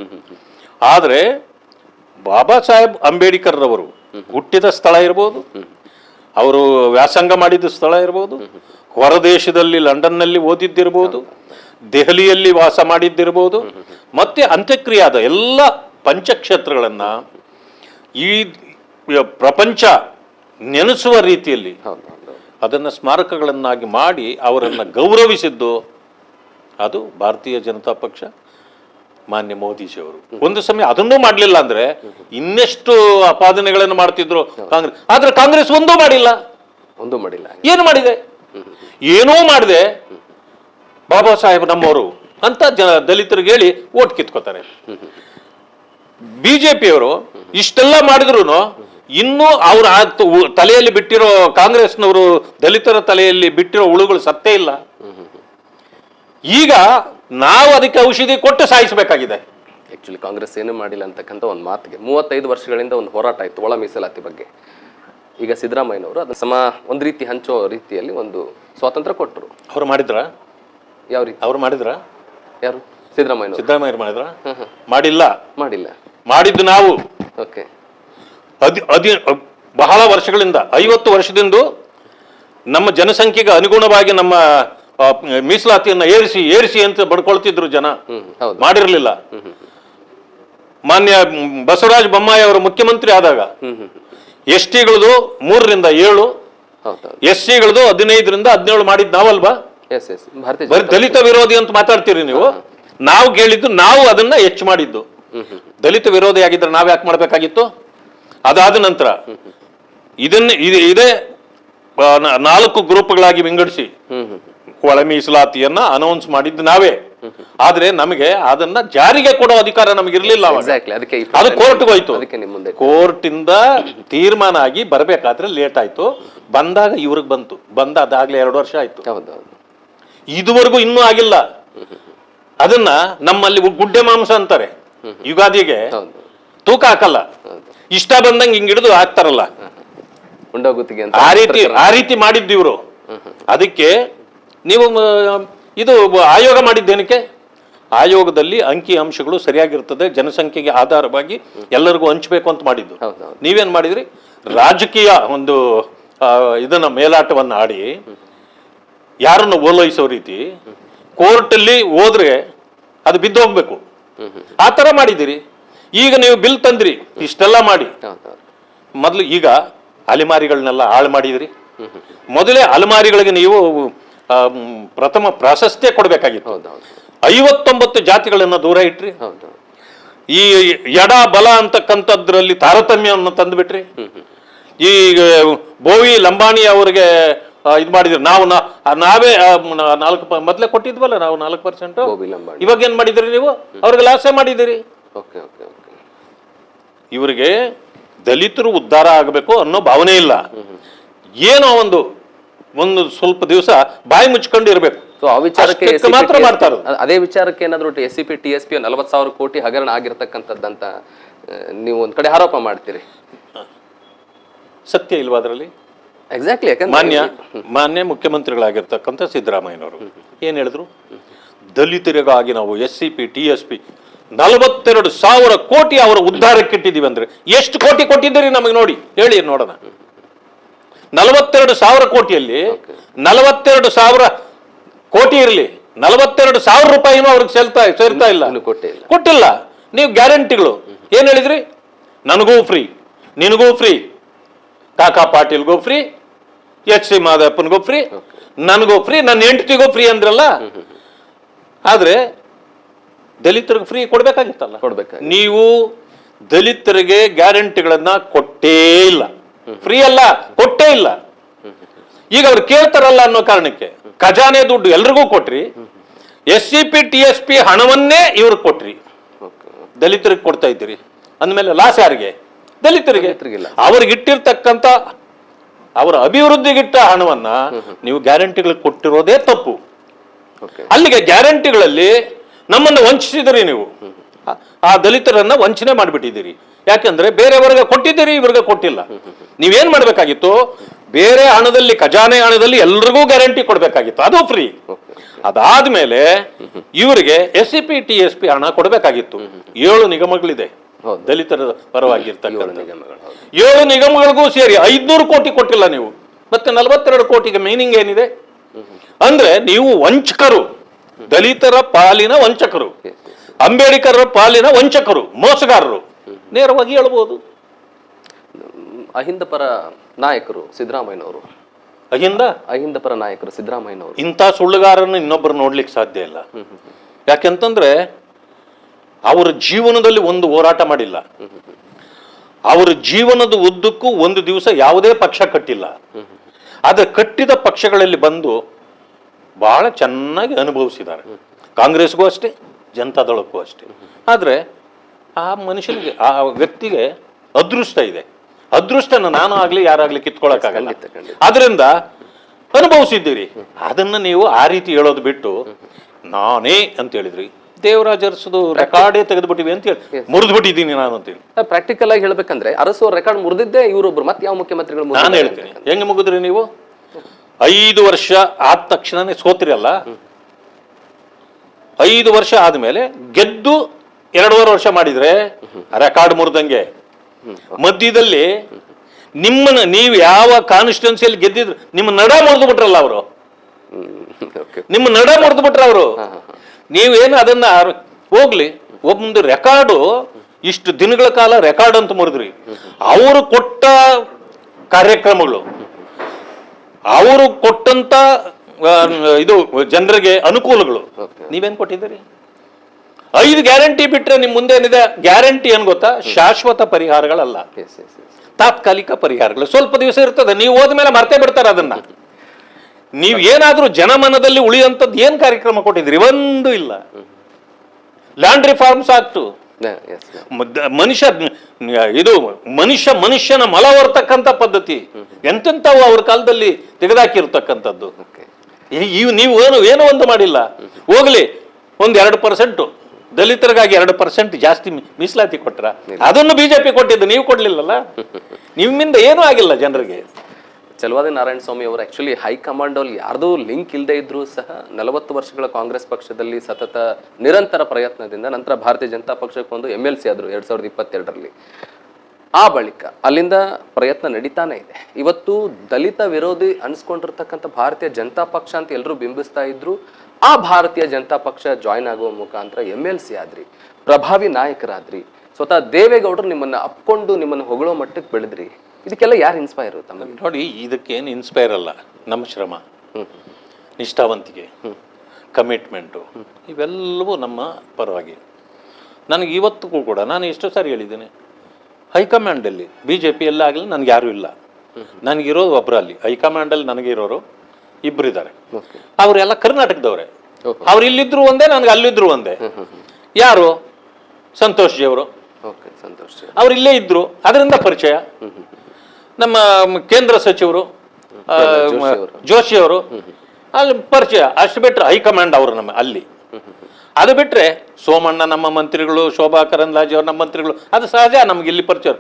ಆದರೆ ಬಾಬಾ ಸಾಹೇಬ್ ಅಂಬೇಡ್ಕರ್ ರವರು ಹುಟ್ಟಿದ ಸ್ಥಳ ಇರ್ಬೋದು ಅವರು ವ್ಯಾಸಂಗ ಮಾಡಿದ ಸ್ಥಳ ಇರ್ಬೋದು ಹೊರದೇಶದಲ್ಲಿ ಲಂಡನ್ನಲ್ಲಿ ಓದಿದ್ದಿರ್ಬೋದು ದೆಹಲಿಯಲ್ಲಿ ವಾಸ ಮಾಡಿದ್ದಿರ್ಬೋದು ಮತ್ತೆ ಅಂತ್ಯಕ್ರಿಯಾದ ಎಲ್ಲ ಪಂಚಕ್ಷೇತ್ರಗಳನ್ನ ಈ ಪ್ರಪಂಚ ನೆನೆಸುವ ರೀತಿಯಲ್ಲಿ ಅದನ್ನು ಸ್ಮಾರಕಗಳನ್ನಾಗಿ ಮಾಡಿ ಅವರನ್ನು ಗೌರವಿಸಿದ್ದು ಅದು ಭಾರತೀಯ ಜನತಾ ಪಕ್ಷ ಮಾನ್ಯ ಮೋದಿಜಿಯವರು. ಒಂದು ಸಮಯ ಅದನ್ನೂ ಮಾಡಲಿಲ್ಲ ಅಂದ್ರೆ ಇನ್ನೆಷ್ಟು ಅಪಾದನೆಗಳನ್ನು ಮಾಡ್ತಿದ್ರು ಕಾಂಗ್ರೆಸ್. ಆದರೆ ಕಾಂಗ್ರೆಸ್ ಒಂದೂ ಮಾಡಿಲ್ಲ. ಒಂದು ಮಾಡಿಲ್ಲ. ಏನು ಮಾಡಿದೆ? ಏನೂ ಮಾಡಿದೆ? ಬಾಬಾ ಸಾಹೇಬ್ ನಮ್ಮವರು ಅಂತ ಜನ ದಲಿತರಿಗೆ ಹೇಳಿ ಓಟ್ ಕಿತ್ಕೋತಾರೆ. ಬಿಜೆಪಿಯವರು ಇಷ್ಟೆಲ್ಲ ಮಾಡಿದ್ರು ಇನ್ನೂ ಅವ್ರ ತಲೆಯಲ್ಲಿ ಬಿಟ್ಟಿರೋ ಕಾಂಗ್ರೆಸ್ನವರು ದಲಿತರ ತಲೆಯಲ್ಲಿ ಬಿಟ್ಟಿರೋ ಉಳುಗಳು ಸತ್ತೇ ಇಲ್ಲ. ಈಗ ನಾವು ಅದಕ್ಕೆ ಔಷಧಿ ಕೊಟ್ಟು ಸಾಯಿಸಬೇಕಾಗಿದೆ. ಆಕ್ಚುಲಿ ಕಾಂಗ್ರೆಸ್ ಏನು ಮಾಡಿಲ್ಲ ಅಂತಕ್ಕಂಥ ಒಂದು ಮಾತಿಗೆ ಮೂವತ್ತೈದು ವರ್ಷಗಳಿಂದ ಒಂದು ಹೋರಾಟ ಇತ್ತು ಒಳ ಮೀಸಲಾತಿ ಬಗ್ಗೆ. ಈಗ ಸಿದ್ದರಾಮಯ್ಯನವರು ಅದನ್ನ ಸಮ ಒಂದು ರೀತಿ ಹಂಚೋ ರೀತಿಯಲ್ಲಿ ಒಂದು ಸ್ವಾತಂತ್ರ್ಯ ಕೊಟ್ಟರು. ಅವ್ರು ಮಾಡಿದ್ರ? ಯಾವ ರೀತಿ? ಅವ್ರು ಮಾಡಿದ್ರ? ಯಾರು? ಸಿದ್ದರಾಮಯ್ಯ ಸಿದ್ದರಾಮಯ್ಯ ಮಾಡಿದ್ರ? ಮಾಡಿಲ್ಲ. ಮಾಡಿಲ್ಲ. ಮಾಡಿದ್ದು ನಾವು. ಅದಿ ಅದಿ ಬಹಳ ವರ್ಷಗಳಿಂದ ಐವತ್ತು ವರ್ಷದಿಂದ ನಮ್ಮ ಜನಸಂಖ್ಯೆಗೆ ಅನುಗುಣವಾಗಿ ನಮ್ಮ ಮೀಸಲಾತಿಯನ್ನ ಏರಿಸಿ ಏರಿಸಿ ಅಂತ ಬಡ್ಕೊಳ್ತಿದ್ರು ಜನ. ಮಾಡಿರಲಿಲ್ಲ. ಮಾನ್ಯ ಬಸವರಾಜ ಬೊಮ್ಮಾಯಿ ಅವರು ಮುಖ್ಯಮಂತ್ರಿ ಆದಾಗ ಎಸ್ ಟಿಗಳದು ಮೂರರಿಂದ ಏಳು ಎಸ್ ಸಿಗಳದು ಹದಿನೈದರಿಂದ ಹದಿನೇಳು ಮಾಡಿದ್ ನಾವಲ್ವಾ? ದಲಿತ ವಿರೋಧಿ ಅಂತ ಮಾತಾಡ್ತೀರಿ ನೀವು? ನಾವು ಕೇಳಿದ್ದು ನಾವು ಅದನ್ನ ಹೆಚ್ಚು ಮಾಡಿದ್ದು. ದಲಿತ ವಿರೋಧಿ ಆಗಿದ್ರೆ ನಾವ್ ಯಾಕೆ ಮಾಡಬೇಕಾಗಿತ್ತು? ಅದಾದ ನಂತರ ಇದನ್ನ ಇದು- ನಾಲ್ಕು ಗ್ರೂಪ್ಗಳಾಗಿ ವಿಂಗಡಿಸಿ ಒಳ ಮೀಸಲಾತಿಯನ್ನ ಅನೌನ್ಸ್ ಮಾಡಿದ್ದು ನಾವೇ. ಆದ್ರೆ ನಮಗೆ ಅದನ್ನ ಜಾರಿಗೆ ಕೊಡೋ ಅಧಿಕಾರ ನಮಗೆ ಇರಲಿಲ್ಲ ಅದು ಕೋರ್ಟ್ಗೆ ಹೋಯ್ತು. ಅದಕ್ಕೆ ನಿಮ್ಮ ಮುಂದೆ. ಕೋರ್ಟ್ ಇಂದ ತೀರ್ಮಾನ ಆಗಿ ಬರಬೇಕಾದ್ರೆ ಲೇಟ್ ಆಯ್ತು. ಬಂದಾಗ ಇವ್ರಿಗೆ ಬಂತು. ಬಂದ ಅದಾಗ್ಲೇ ಎರಡು ವರ್ಷ ಆಯ್ತು. ಇದುವರೆಗೂ ಇನ್ನೂ ಆಗಿಲ್ಲ. ಅದನ್ನ ನಮ್ಮಲ್ಲಿ ಗುಡ್ಡೆ ಮಾಂಸ ಅಂತಾರೆ. ಯುಗಾದಿಗೆ ತೂಕ ಹಾಕಲ್ಲ. ಇಷ್ಟ ಬಂದಂಗೆ ಹಿಂಗ್ ಹಿಡಿದು ಹಾಕ್ತಾರಲ್ಲ. ಅಂತ ಆ ರೀತಿ ಆ ರೀತಿ ಮಾಡಿದ್ದು ಇವರು. ಅದಕ್ಕೆ ನೀವು ಇದು ಆಯೋಗ ಮಾಡಿದ್ದೇನಕ್ಕೆ? ಆಯೋಗದಲ್ಲಿ ಅಂಕಿ ಅಂಶಗಳು ಸರಿಯಾಗಿರ್ತದೆ ಜನಸಂಖ್ಯೆಗೆ ಆಧಾರವಾಗಿ ಎಲ್ಲರಿಗೂ ಹಂಚಬೇಕು ಅಂತ ಮಾಡಿದ್ದು. ನೀವೇನ್ ಮಾಡಿದ್ರಿ? ರಾಜಕೀಯ ಒಂದು ಇದನ್ನ ಮೇಲಾಟವನ್ನ ಆಡಿ ಯಾರನ್ನು ಓಲೈಸೋ ರೀತಿ ಕೋರ್ಟಲ್ಲಿ ಹೋದ್ರೆ ಅದು ಬಿದ್ದೋಗ್ಬೇಕು. ಹ್ಮ್ ಹ್ಮ್ ಆ ತರ ಮಾಡಿದಿರಿ ಈಗ ನೀವು ಬಿಲ್ ತಂದ್ರಿ, ಇಷ್ಟೆಲ್ಲ ಮಾಡಿ. ಮೊದಲು ಈಗ ಅಲೆಮಾರಿಗಳನ್ನೆಲ್ಲ ಹಾಳು ಮಾಡಿದಿರಿ. ಮೊದಲೇ ಅಲೆಮಾರಿಗಳಿಗೆ ನೀವು ಪ್ರಥಮ ಪ್ರಾಶಸ್ತ್ಯ ಕೊಡಬೇಕಾಗಿತ್ತು. ಐವತ್ತೊಂಬತ್ತು ಜಾತಿಗಳನ್ನ ದೂರ ಇಟ್ರಿ. ಈ ಎಡ ಬಲ ಅಂತಕ್ಕಂಥದ್ರಲ್ಲಿ ತಾರತಮ್ಯವನ್ನು ತಂದುಬಿಟ್ರಿ. ಈ ಬೋವಿ ಲಂಬಾಣಿ ಅವರಿಗೆ ಇದು ಮಾಡಿದ್ರು. ನಾವು ನಾವೇ ನಾಲ್ಕು ಮೊದಲೇ ಕೊಟ್ಟಿದ್ವಲ್ಲ ನಾವು ನಾಲ್ಕು ಪರ್ಸೆಂಟ್ ಇವಾಗ ಏನ್ ಮಾಡಿದ್ರಿ ನೀವು? ಅವ್ರಿಗೆ ಲಾಸೇ ಮಾಡಿದಿರಿ ಓಕೆ ಓಕೆ ಓಕೆ. ಇವರಿಗೆ ದಲಿತರು ಉದ್ಧಾರ ಆಗಬೇಕು ಅನ್ನೋ ಭಾವನೆ ಇಲ್ಲ. ಏನೋ ಒಂದು ಒಂದು ಸ್ವಲ್ಪ ದಿವಸ ಬಾಯಿ ಮುಚ್ಕೊಂಡು ಇರಬೇಕು. ಮಾತ್ರ SCP, ಮಾಡ್ತಾ ಇರೋದು. ಅ- ಅದೇ ವಿಚಾರಕ್ಕೆ ಏನಾದ್ರು S C P T S P ನಲವತ್ತು ಸಾವಿರ ಕೋಟಿ ಹಗರಣ ಆಗಿರ್ತಕ್ಕಂಥದ್ದಂತ ನೀವು ಒಂದ್ ಕಡೆ ಆರೋಪ ಮಾಡ್ತೀರಿ. ಸತ್ಯ ಇಲ್ವಾ ಅದರಲ್ಲಿ? ಎಕ್ಸಾಕ್ಟ್ಲಿ ಯಾಕಂದ್ರೆ ಮಾನ್ಯ ಮಾನ್ಯ ಮುಖ್ಯಮಂತ್ರಿಗಳಾಗಿರ್ತಕ್ಕಂಥ ಸಿದ್ದರಾಮಯ್ಯನವರು ಏನ್ ಹೇಳಿದ್ರು? ದಲಿತರಿಗಾಗಿ ನಾವು S C P T S P ನಲವತ್ತೆರಡು ಸಾವಿರ ಕೋಟಿ ಅವರ ಉದ್ಧಾರಕ್ಕೆ ಇಟ್ಟಿದ್ದೀವಿ ಅಂದ್ರೆ ಎಷ್ಟು ಕೋಟಿ ಕೊಟ್ಟಿದ್ದೀರಿ ನಮಗೆ ನೋಡಿ. ಹೇಳಿ ನೋಡೋಣ. ನಲವತ್ತೆರಡು ಸಾವಿರ ಕೋಟಿಯಲ್ಲಿ ನಲವತ್ತೆರಡು ಸಾವಿರ ಕೋಟಿ ಇರಲಿ. ನಲವತ್ತೆರಡು ಸಾವಿರ ರೂಪಾಯಿನೂ ಅವ್ರಿಗೆ ಸೇರ್ತಾ ಸೇರ್ತಾ ಇಲ್ಲ. ಕೊಟ್ಟಿಲ್ಲ. ನೀವು ಗ್ಯಾರಂಟಿಗಳು. ಏನ್ ಹೇಳಿದ್ರಿ? ನನಗೂ ಫ್ರೀ ನಿನಗೂ ಫ್ರೀ ಕಾಕಾ ಪಾಟೀಲ್ಗೂ ಫ್ರೀ ಎಚ್ ಸಿ ಮಾದಪ್ಪನಿಗೂ ಫ್ರೀ ನನಗೂ ಫ್ರೀ ನನ್ನ ಹೆಂಡತಿಗೂ ಫ್ರೀ ಅಂದ್ರಲ್ಲ? ಆದ್ರೆ ದಲಿತರಿಗೆ ಫ್ರೀ ಕೊಡ್ಬೇಕಾಗಿತ್ತಲ್ಲ? ಕೊಡ್ಬೇಕು ನೀವು ದಲಿತರಿಗೆ ಗ್ಯಾರಂಟಿಗಳನ್ನ ಕೊಟ್ಟೇ ಇಲ್ಲ. ಫ್ರೀ ಅಲ್ಲ ಕೊಟ್ಟೇ ಇಲ್ಲ. ಈಗ ಅವ್ರು ಕೇಳ್ತಾರಲ್ಲ ಅನ್ನೋ ಕಾರಣಕ್ಕೆ ಖಜಾನೆ ದುಡ್ಡು ಎಲ್ರಿಗೂ ಕೊಟ್ರಿ S C P T S P ಹಣವನ್ನೇ ಇವ್ರಿಗೆ ಕೊಟ್ರಿ. ದಲಿತರಿಗೆ ಕೊಡ್ತಾ ಇದ್ದೀರಿ. ಅಂದಮೇಲೆ ಲಾಸ್ ಯಾರಿಗೆ? ದಲಿತರಿಗೆ. ಅವ್ರಿಗೆ ಇಟ್ಟಿರ್ತಕ್ಕಂತ ಅವರ ಅಭಿವೃದ್ಧಿಗಿಟ್ಟ ಹಣವನ್ನ ನೀವು ಗ್ಯಾರಂಟಿಗಳಿಗೆ ಕೊಟ್ಟಿರೋದೇ ತಪ್ಪು. ಅಲ್ಲಿಗೆ ಗ್ಯಾರಂಟಿಗಳಲ್ಲಿ ನಮ್ಮನ್ನು ವಂಚಿಸಿದಿರಿ ನೀವು. ಆ- ದಲಿತರನ್ನ ವಂಚನೆ ಮಾಡಿಬಿಟ್ಟಿದ್ದೀರಿ. ಯಾಕಂದ್ರೆ ಬೇರೆಯವರಿಗೆ ಕೊಟ್ಟಿದ್ದೀರಿ ಇವ್ರಿಗೆ ಕೊಟ್ಟಿಲ್ಲ. ನೀವೇನ್ ಮಾಡ್ಬೇಕಾಗಿತ್ತು? ಬೇರೆ ಹಣದಲ್ಲಿ ಖಜಾನೆ ಹಣದಲ್ಲಿ ಎಲ್ರಿಗೂ ಗ್ಯಾರಂಟಿ ಕೊಡ್ಬೇಕಾಗಿತ್ತು. ಅದು ಫ್ರೀ. ಅದಾದ್ಮೇಲೆ ಇವರಿಗೆ S C P T S P ಹಣ ಕೊಡಬೇಕಾಗಿತ್ತು. ಏಳು ನಿಗಮಗಳಿದೆ. ದಲಿತರ ಪರವಾಗಿರ್ತಕ್ಕಂಥ ಏಳು ನಿಗಮಗಳಿಗೂ ಸೇರಿ ಐದ್ನೂರು ಕೋಟಿ ಕೊಟ್ಟಿಲ್ಲ ನೀವು. ಮತ್ತೆ ನಲವತ್ತೆರಡು ಕೋಟಿಗೆ ಮೀನಿಂಗ್ ಏನಿದೆ? ಅಂದ್ರೆ ನೀವು ವಂಚಕರು ದಲಿತರ ಪಾಲಿನ ವಂಚಕರು. ಅಂಬೇಡ್ಕರ್ ಪಾಲಿನ ವಂಚಕರು ಮೋಸಗಾರರು. ನೇರವಾಗಿ ಹೇಳ್ಬೋದು. ಹ್ಮ್, ಅಹಿಂದ ಪರ ನಾಯಕರು ಸಿದ್ದರಾಮಯ್ಯನವರು. ಅಹಿಂದ? ಅಹಿಂದ ಪರ ನಾಯಕರು ಸಿದ್ದರಾಮಯ್ಯನವರು. ಇಂಥ ಸುಳ್ಳುಗಾರನ ಇನ್ನೊಬ್ಬರು ನೋಡ್ಲಿಕ್ಕೆ ಸಾಧ್ಯ ಇಲ್ಲ. ಯಾಕೆಂತಂದ್ರೆ ಅವರ ಜೀವನದಲ್ಲಿ ಒಂದು ಹೋರಾಟ ಮಾಡಿಲ್ಲ. ಅವರ ಜೀವನದ ಉದ್ದಕ್ಕೂ ಒಂದು ದಿವಸ ಯಾವುದೇ ಪಕ್ಷ ಕಟ್ಟಿಲ್ಲ. ಆದ್ರೆ ಕಟ್ಟಿದ ಪಕ್ಷಗಳಲ್ಲಿ ಬಂದು ಬಹಳ ಚೆನ್ನಾಗಿ ಅನುಭವಿಸಿದ್ದಾರೆ. ಕಾಂಗ್ರೆಸ್ಗೂ ಅಷ್ಟೇ ಜನತಾದಳಕ್ಕೂ ಅಷ್ಟೇ. ಆದ್ರೆ ಆ ಮನುಷ್ಯನಿಗೆ ಆ ವ್ಯಕ್ತಿಗೆ ಅದೃಷ್ಟ ಇದೆ. ಅದೃಷ್ಟನ ನಾನು ಆಗ್ಲಿ ಯಾರಾಗ್ಲಿ ಕಿತ್ಕೊಳ್ಳೋಕ್ಕಾಗಲ್ಲ. ಅದರಿಂದ ಅನುಭವಿಸಿದ್ದೀರಿ. ಅದನ್ನ ನೀವು ಆ ರೀತಿ ಹೇಳೋದು ಬಿಟ್ಟು ನಾನೇ ಅಂತ ಹೇಳಿದ್ರಿ. ದೇವರಾಜ್ ಅರಸದು ರೆಕಾರ್ಡೇ ತೆಗೆದ್ಬಿಟ್ಟಿವಿ ಅಂತ ಹೇಳಿ. ಮುರಿದು ಬಿಟ್ಟಿದ್ದೀನಿ ನಾನು ಹೇಳಿ. ಪ್ರಾಕ್ಟಿಕಲ್ ಆಗಿ ಹೇಳ್ಬೇಕಂದ್ರೆ ಅರಸು ರೆಕಾರ್ಡ್ ಮುರಿದಿದ್ದೇ ಇವರೊಬ್ರು ಮತ್ತೆ ಯಾವ ಮುಖ್ಯಮಂತ್ರಿಗಳು ನಾನು ಹೇಳ್ತೀನಿ. ಹೆಂಗ್ ಮುಗಿದ್ರಿ ನೀವು? ಐದು ವರ್ಷ ಆದ ತಕ್ಷಣನೇ ಸೋತ್ರಿ ಅಲ್ಲ ಐದು ವರ್ಷ ಆದ್ಮೇಲೆ ಗೆದ್ದು ಎರಡೂವರೆ ವರ್ಷ ಮಾಡಿದ್ರೆ ರೆಕಾರ್ಡ್ ಮುರಿದಂಗೆ. ಮಧ್ಯದಲ್ಲಿ ನಿಮ್ಮನ್ನ ನೀವು ಯಾವ ಕಾನ್ಸ್ಟಿಟ್ಯೂನ್ಸಿಯಲ್ಲಿ ಗೆದ್ದಿದ್ರು ನಿಮ್ಮ ನಡ ಮುರಿದು ಬಿಟ್ರಲ್ಲ ಅವರು? ನಿಮ್ಮ ನಡ ಮುರಿದು ಬಿಟ್ರ ಅವರು ನೀವೇನು ಅದನ್ನ ಹೋಗ್ಲಿ ಒಂದು ರೆಕಾರ್ಡು ಇಷ್ಟು ದಿನಗಳ ಕಾಲ ರೆಕಾರ್ಡ್ ಅಂತ ಮುರಿದ್ರಿ. ಅವರು ಕೊಟ್ಟ ಕಾರ್ಯಕ್ರಮಗಳು ಅವರು ಕೊಟ್ಟಂತ ಇದು ಜನರಿಗೆ ಅನುಕೂಲಗಳು ನೀವೇನ್ ಕೊಟ್ಟಿದ್ದೀರಿ? ಐದು ಗ್ಯಾರಂಟಿ ಬಿಟ್ರೆ ನಿಮ್ ಮುಂದೆ ಏನಿದೆ? ಗ್ಯಾರಂಟಿ ಏನ್ ಗೊತ್ತಾ? ಶಾಶ್ವತ ಪರಿಹಾರಗಳಲ್ಲ. ತಾತ್ಕಾಲಿಕ ಪರಿಹಾರಗಳು. ಸ್ವಲ್ಪ ದಿವಸ ಇರ್ತದೆ ನೀವು ಹೋದ್ಮೇಲೆ ಮರ್ತೇ ಬಿಡ್ತಾರೆ ಅದನ್ನ. ನೀವು ಏನಾದರೂ ಜನಮನದಲ್ಲಿ ಉಳಿಯುವಂಥದ್ದು ಏನು ಕಾರ್ಯಕ್ರಮ ಕೊಟ್ಟಿದ್ರಿ ಒಂದು ಇಲ್ಲ. ಲ್ಯಾಂಡ್ ರಿಫಾರ್ಮ್ಸ್ ಆಗ್ತು. ಮನುಷ್ಯ ಇದು ಮನುಷ್ಯ ಮನುಷ್ಯನ ಮಲ ಹೊರ್ತಕ್ಕಂಥ ಪದ್ಧತಿ. ಎಂತೆಂಥವು ಅವ್ರ ಕಾಲದಲ್ಲಿ ತೆಗೆದಾಕಿರ್ತಕ್ಕಂಥದ್ದು. ಈ- ನೀವು ಏನು ಏನೋ ಒಂದು ಮಾಡಿಲ್ಲ. ಹೋಗ್ಲಿ ಒಂದು ಎರಡು ಪರ್ಸೆಂಟು. ದಲಿತರಿಗಾಗಿ ಎರಡು ಪರ್ಸೆಂಟ್ ಜಾಸ್ತಿ ಮೀಸಲಾತಿ ಕೊಟ್ರ. ಅದನ್ನು ಬಿಜೆಪಿ ಕೊಟ್ಟಿದ್ದು ನೀವು ಕೊಡ್ಲಿಲ್ಲಲ್ಲ? ನಿಮ್ಮಿಂದ ಏನೂ ಆಗಿಲ್ಲ ಜನರಿಗೆ. ಚಲವಾದಿ ನಾರಾಯಣ ಸ್ವಾಮಿ ಅವರು ಆ್ಯಕ್ಚುಲಿ ಹೈಕಮಾಂಡ್ ಅಲ್ಲಿ ಯಾರ್ದೂ ಲಿಂಕ್ ಇಲ್ಲದೆ ಇದ್ರೂ ಸಹ ನಲವತ್ತು ವರ್ಷಗಳ ಕಾಂಗ್ರೆಸ್ ಪಕ್ಷದಲ್ಲಿ ಸತತ ನಿರಂತರ ಪ್ರಯತ್ನದಿಂದ ನಂತರ ಭಾರತೀಯ ಜನತಾ ಪಕ್ಷಕ್ಕೆ ಒಂದು ಎಂ ಎಲ್ ಸಿ ಆದ್ರು ಎರಡ್ ಸಾವಿರದ ಇಪ್ಪತ್ತೆರಡರಲ್ಲಿ. ಆ ಬಳಿಕ ಅಲ್ಲಿಂದ ಪ್ರಯತ್ನ ನಡೀತಾನೆ ಇದೆ. ಇವತ್ತು ದಲಿತ ವಿರೋಧಿ ಅನಿಸ್ಕೊಂಡಿರ್ತಕ್ಕಂಥ ಭಾರತೀಯ ಜನತಾ ಪಕ್ಷ ಅಂತ ಎಲ್ಲರೂ ಬಿಂಬಿಸ್ತಾ ಇದ್ರು. ಆ ಭಾರತೀಯ ಜನತಾ ಪಕ್ಷ ಜಾಯ್ನ್ ಆಗುವ ಮುಖಾಂತರ ಎಂ ಎಲ್ ಸಿ ಆದ್ರಿ, ಪ್ರಭಾವಿ ನಾಯಕರಾದ್ರಿ, ಸ್ವತಃ ದೇವೇಗೌಡರು ನಿಮ್ಮನ್ನ ಅಪ್ಕೊಂಡು ನಿಮ್ಮನ್ನ ಹೊಗಳೋ ಮಟ್ಟಕ್ಕೆ ಬೆಳೆದ್ರಿ. ಇದಕ್ಕೆಲ್ಲ ಯಾರು ಇನ್ಸ್ಪೈರ್ ತಮಗೆ? ನೋಡಿ ಇದಕ್ಕೇನು ಇನ್ಸ್ಪೈರ್ ಅಲ್ಲ ನಮ್ಮ ಶ್ರಮ ನಿಷ್ಠಾವಂತಿಕೆ ಕಮಿಟ್ಮೆಂಟು ಇವೆಲ್ಲವೂ ನಮ್ಮ ಪರವಾಗಿ. ನನಗೆ ಇವತ್ತಿಗೂ ಕೂಡ ನಾನು ಎಷ್ಟು ಸಾರಿ ಹೇಳಿದ್ದೀನಿ ಹೈಕಮಾಂಡಲ್ಲಿ ಬಿ ಜೆ ಪಿ ಎಲ್ಲ ಆಗಲಿ ನನಗೆ ಯಾರೂ ಇಲ್ಲ. ನನಗಿರೋದು ಒಬ್ಬರು ಅಲ್ಲಿ ಹೈಕಮಾಂಡಲ್ಲಿ ನನಗಿರೋರು ಇಬ್ಬರು ಇದ್ದಾರೆ ಅವರೆಲ್ಲ ಕರ್ನಾಟಕದವ್ರೆ. ಅವ್ರು ಇಲ್ಲಿದ್ರು ಒಂದೇ ನನಗೆ ಅಲ್ಲಿದ್ರು ಒಂದೇ. ಯಾರು? ಸಂತೋಷ್ ಜಿ ಅವರು. ಓಕೆ ಸಂತೋಷ್ ಅವ್ರು ಇಲ್ಲೇ ಇದ್ರು ಅದರಿಂದ ಪರಿಚಯ. ನಮ್ಮ ಕೇಂದ್ರ ಸಚಿವರು ಜೋಶಿ ಅವರು ಅಲ್ಲಿ ಪರಿಚಯ ಅಷ್ಟು ಬಿಟ್ರೆ ಹೈಕಮಾಂಡ್ ಅವರು ನಮ್ಮ ಅಲ್ಲಿ. ಅದು ಬಿಟ್ರೆ ಸೋಮಣ್ಣ ನಮ್ಮ ಮಂತ್ರಿಗಳು ಶೋಭಾ ಕರಂದ್ಲಾಜೆ ಅವರು ನಮ್ಮ ಮಂತ್ರಿಗಳು ಅದು ಸಹಜ ನಮ್ಗೆ ಇಲ್ಲಿ ಪರಿಚಯ.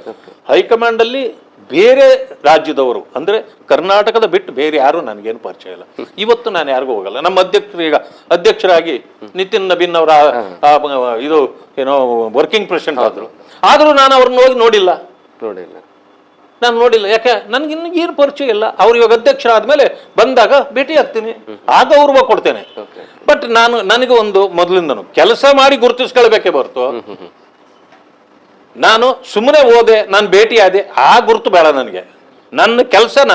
ಹೈಕಮಾಂಡ್ ಅಲ್ಲಿ ಬೇರೆ ರಾಜ್ಯದವರು ಅಂದ್ರೆ ಕರ್ನಾಟಕದ ಬಿಟ್ಟು ಬೇರೆ ಯಾರು ನನಗೇನು ಪರಿಚಯ ಇಲ್ಲ. ಇವತ್ತು ನಾನು ಯಾರಿಗೂ ಹೋಗಲ್ಲ. ನಮ್ಮ ಅಧ್ಯಕ್ಷರು ಈಗ ಅಧ್ಯಕ್ಷರಾಗಿ ನಿತಿನ್ ನಬೀನ್ ಅವರ ಇದು ಏನೋ ವರ್ಕಿಂಗ್ ಪ್ರೆಸಿಡೆಂಟ್ ಆದ್ರು. ಆದರೂ ನಾನು ಅವ್ರನ್ನ ಹೋಗಿ ನೋಡಿಲ್ಲ. ನೋಡಿಲ್ಲ. ನಾನು ನೋಡಿಲ್ಲ. ಯಾಕೆ? ನನ್ಗೆ ಇನ್ನು ಏನು ಪರಿಚಯ ಇಲ್ಲ. ಅವ್ರು ಇವಾಗ ಅಧ್ಯಕ್ಷ ಆದ್ಮೇಲೆ ಬಂದಾಗ ಭೇಟಿ ಆಗ್ತೀನಿ. ಆಗ ಗೌರವ ಕೊಡ್ತೇನೆ. ಬಟ್ ನಾನು ನನಗೆ ಒಂದು ಮೊದಲಿಂದನು ಕೆಲಸ ಮಾಡಿ ಗುರುತಿಸ್ಕೊಳ್ಬೇಕೇ ಹೊರತು. ನಾನು ಸುಮ್ಮನೆ ಓದೆ ನಾನು ಭೇಟಿ ಆದೆ ಆ ಗುರುತು ಬೇಡ ನನಗೆ. ನನ್ನ ಕೆಲಸನ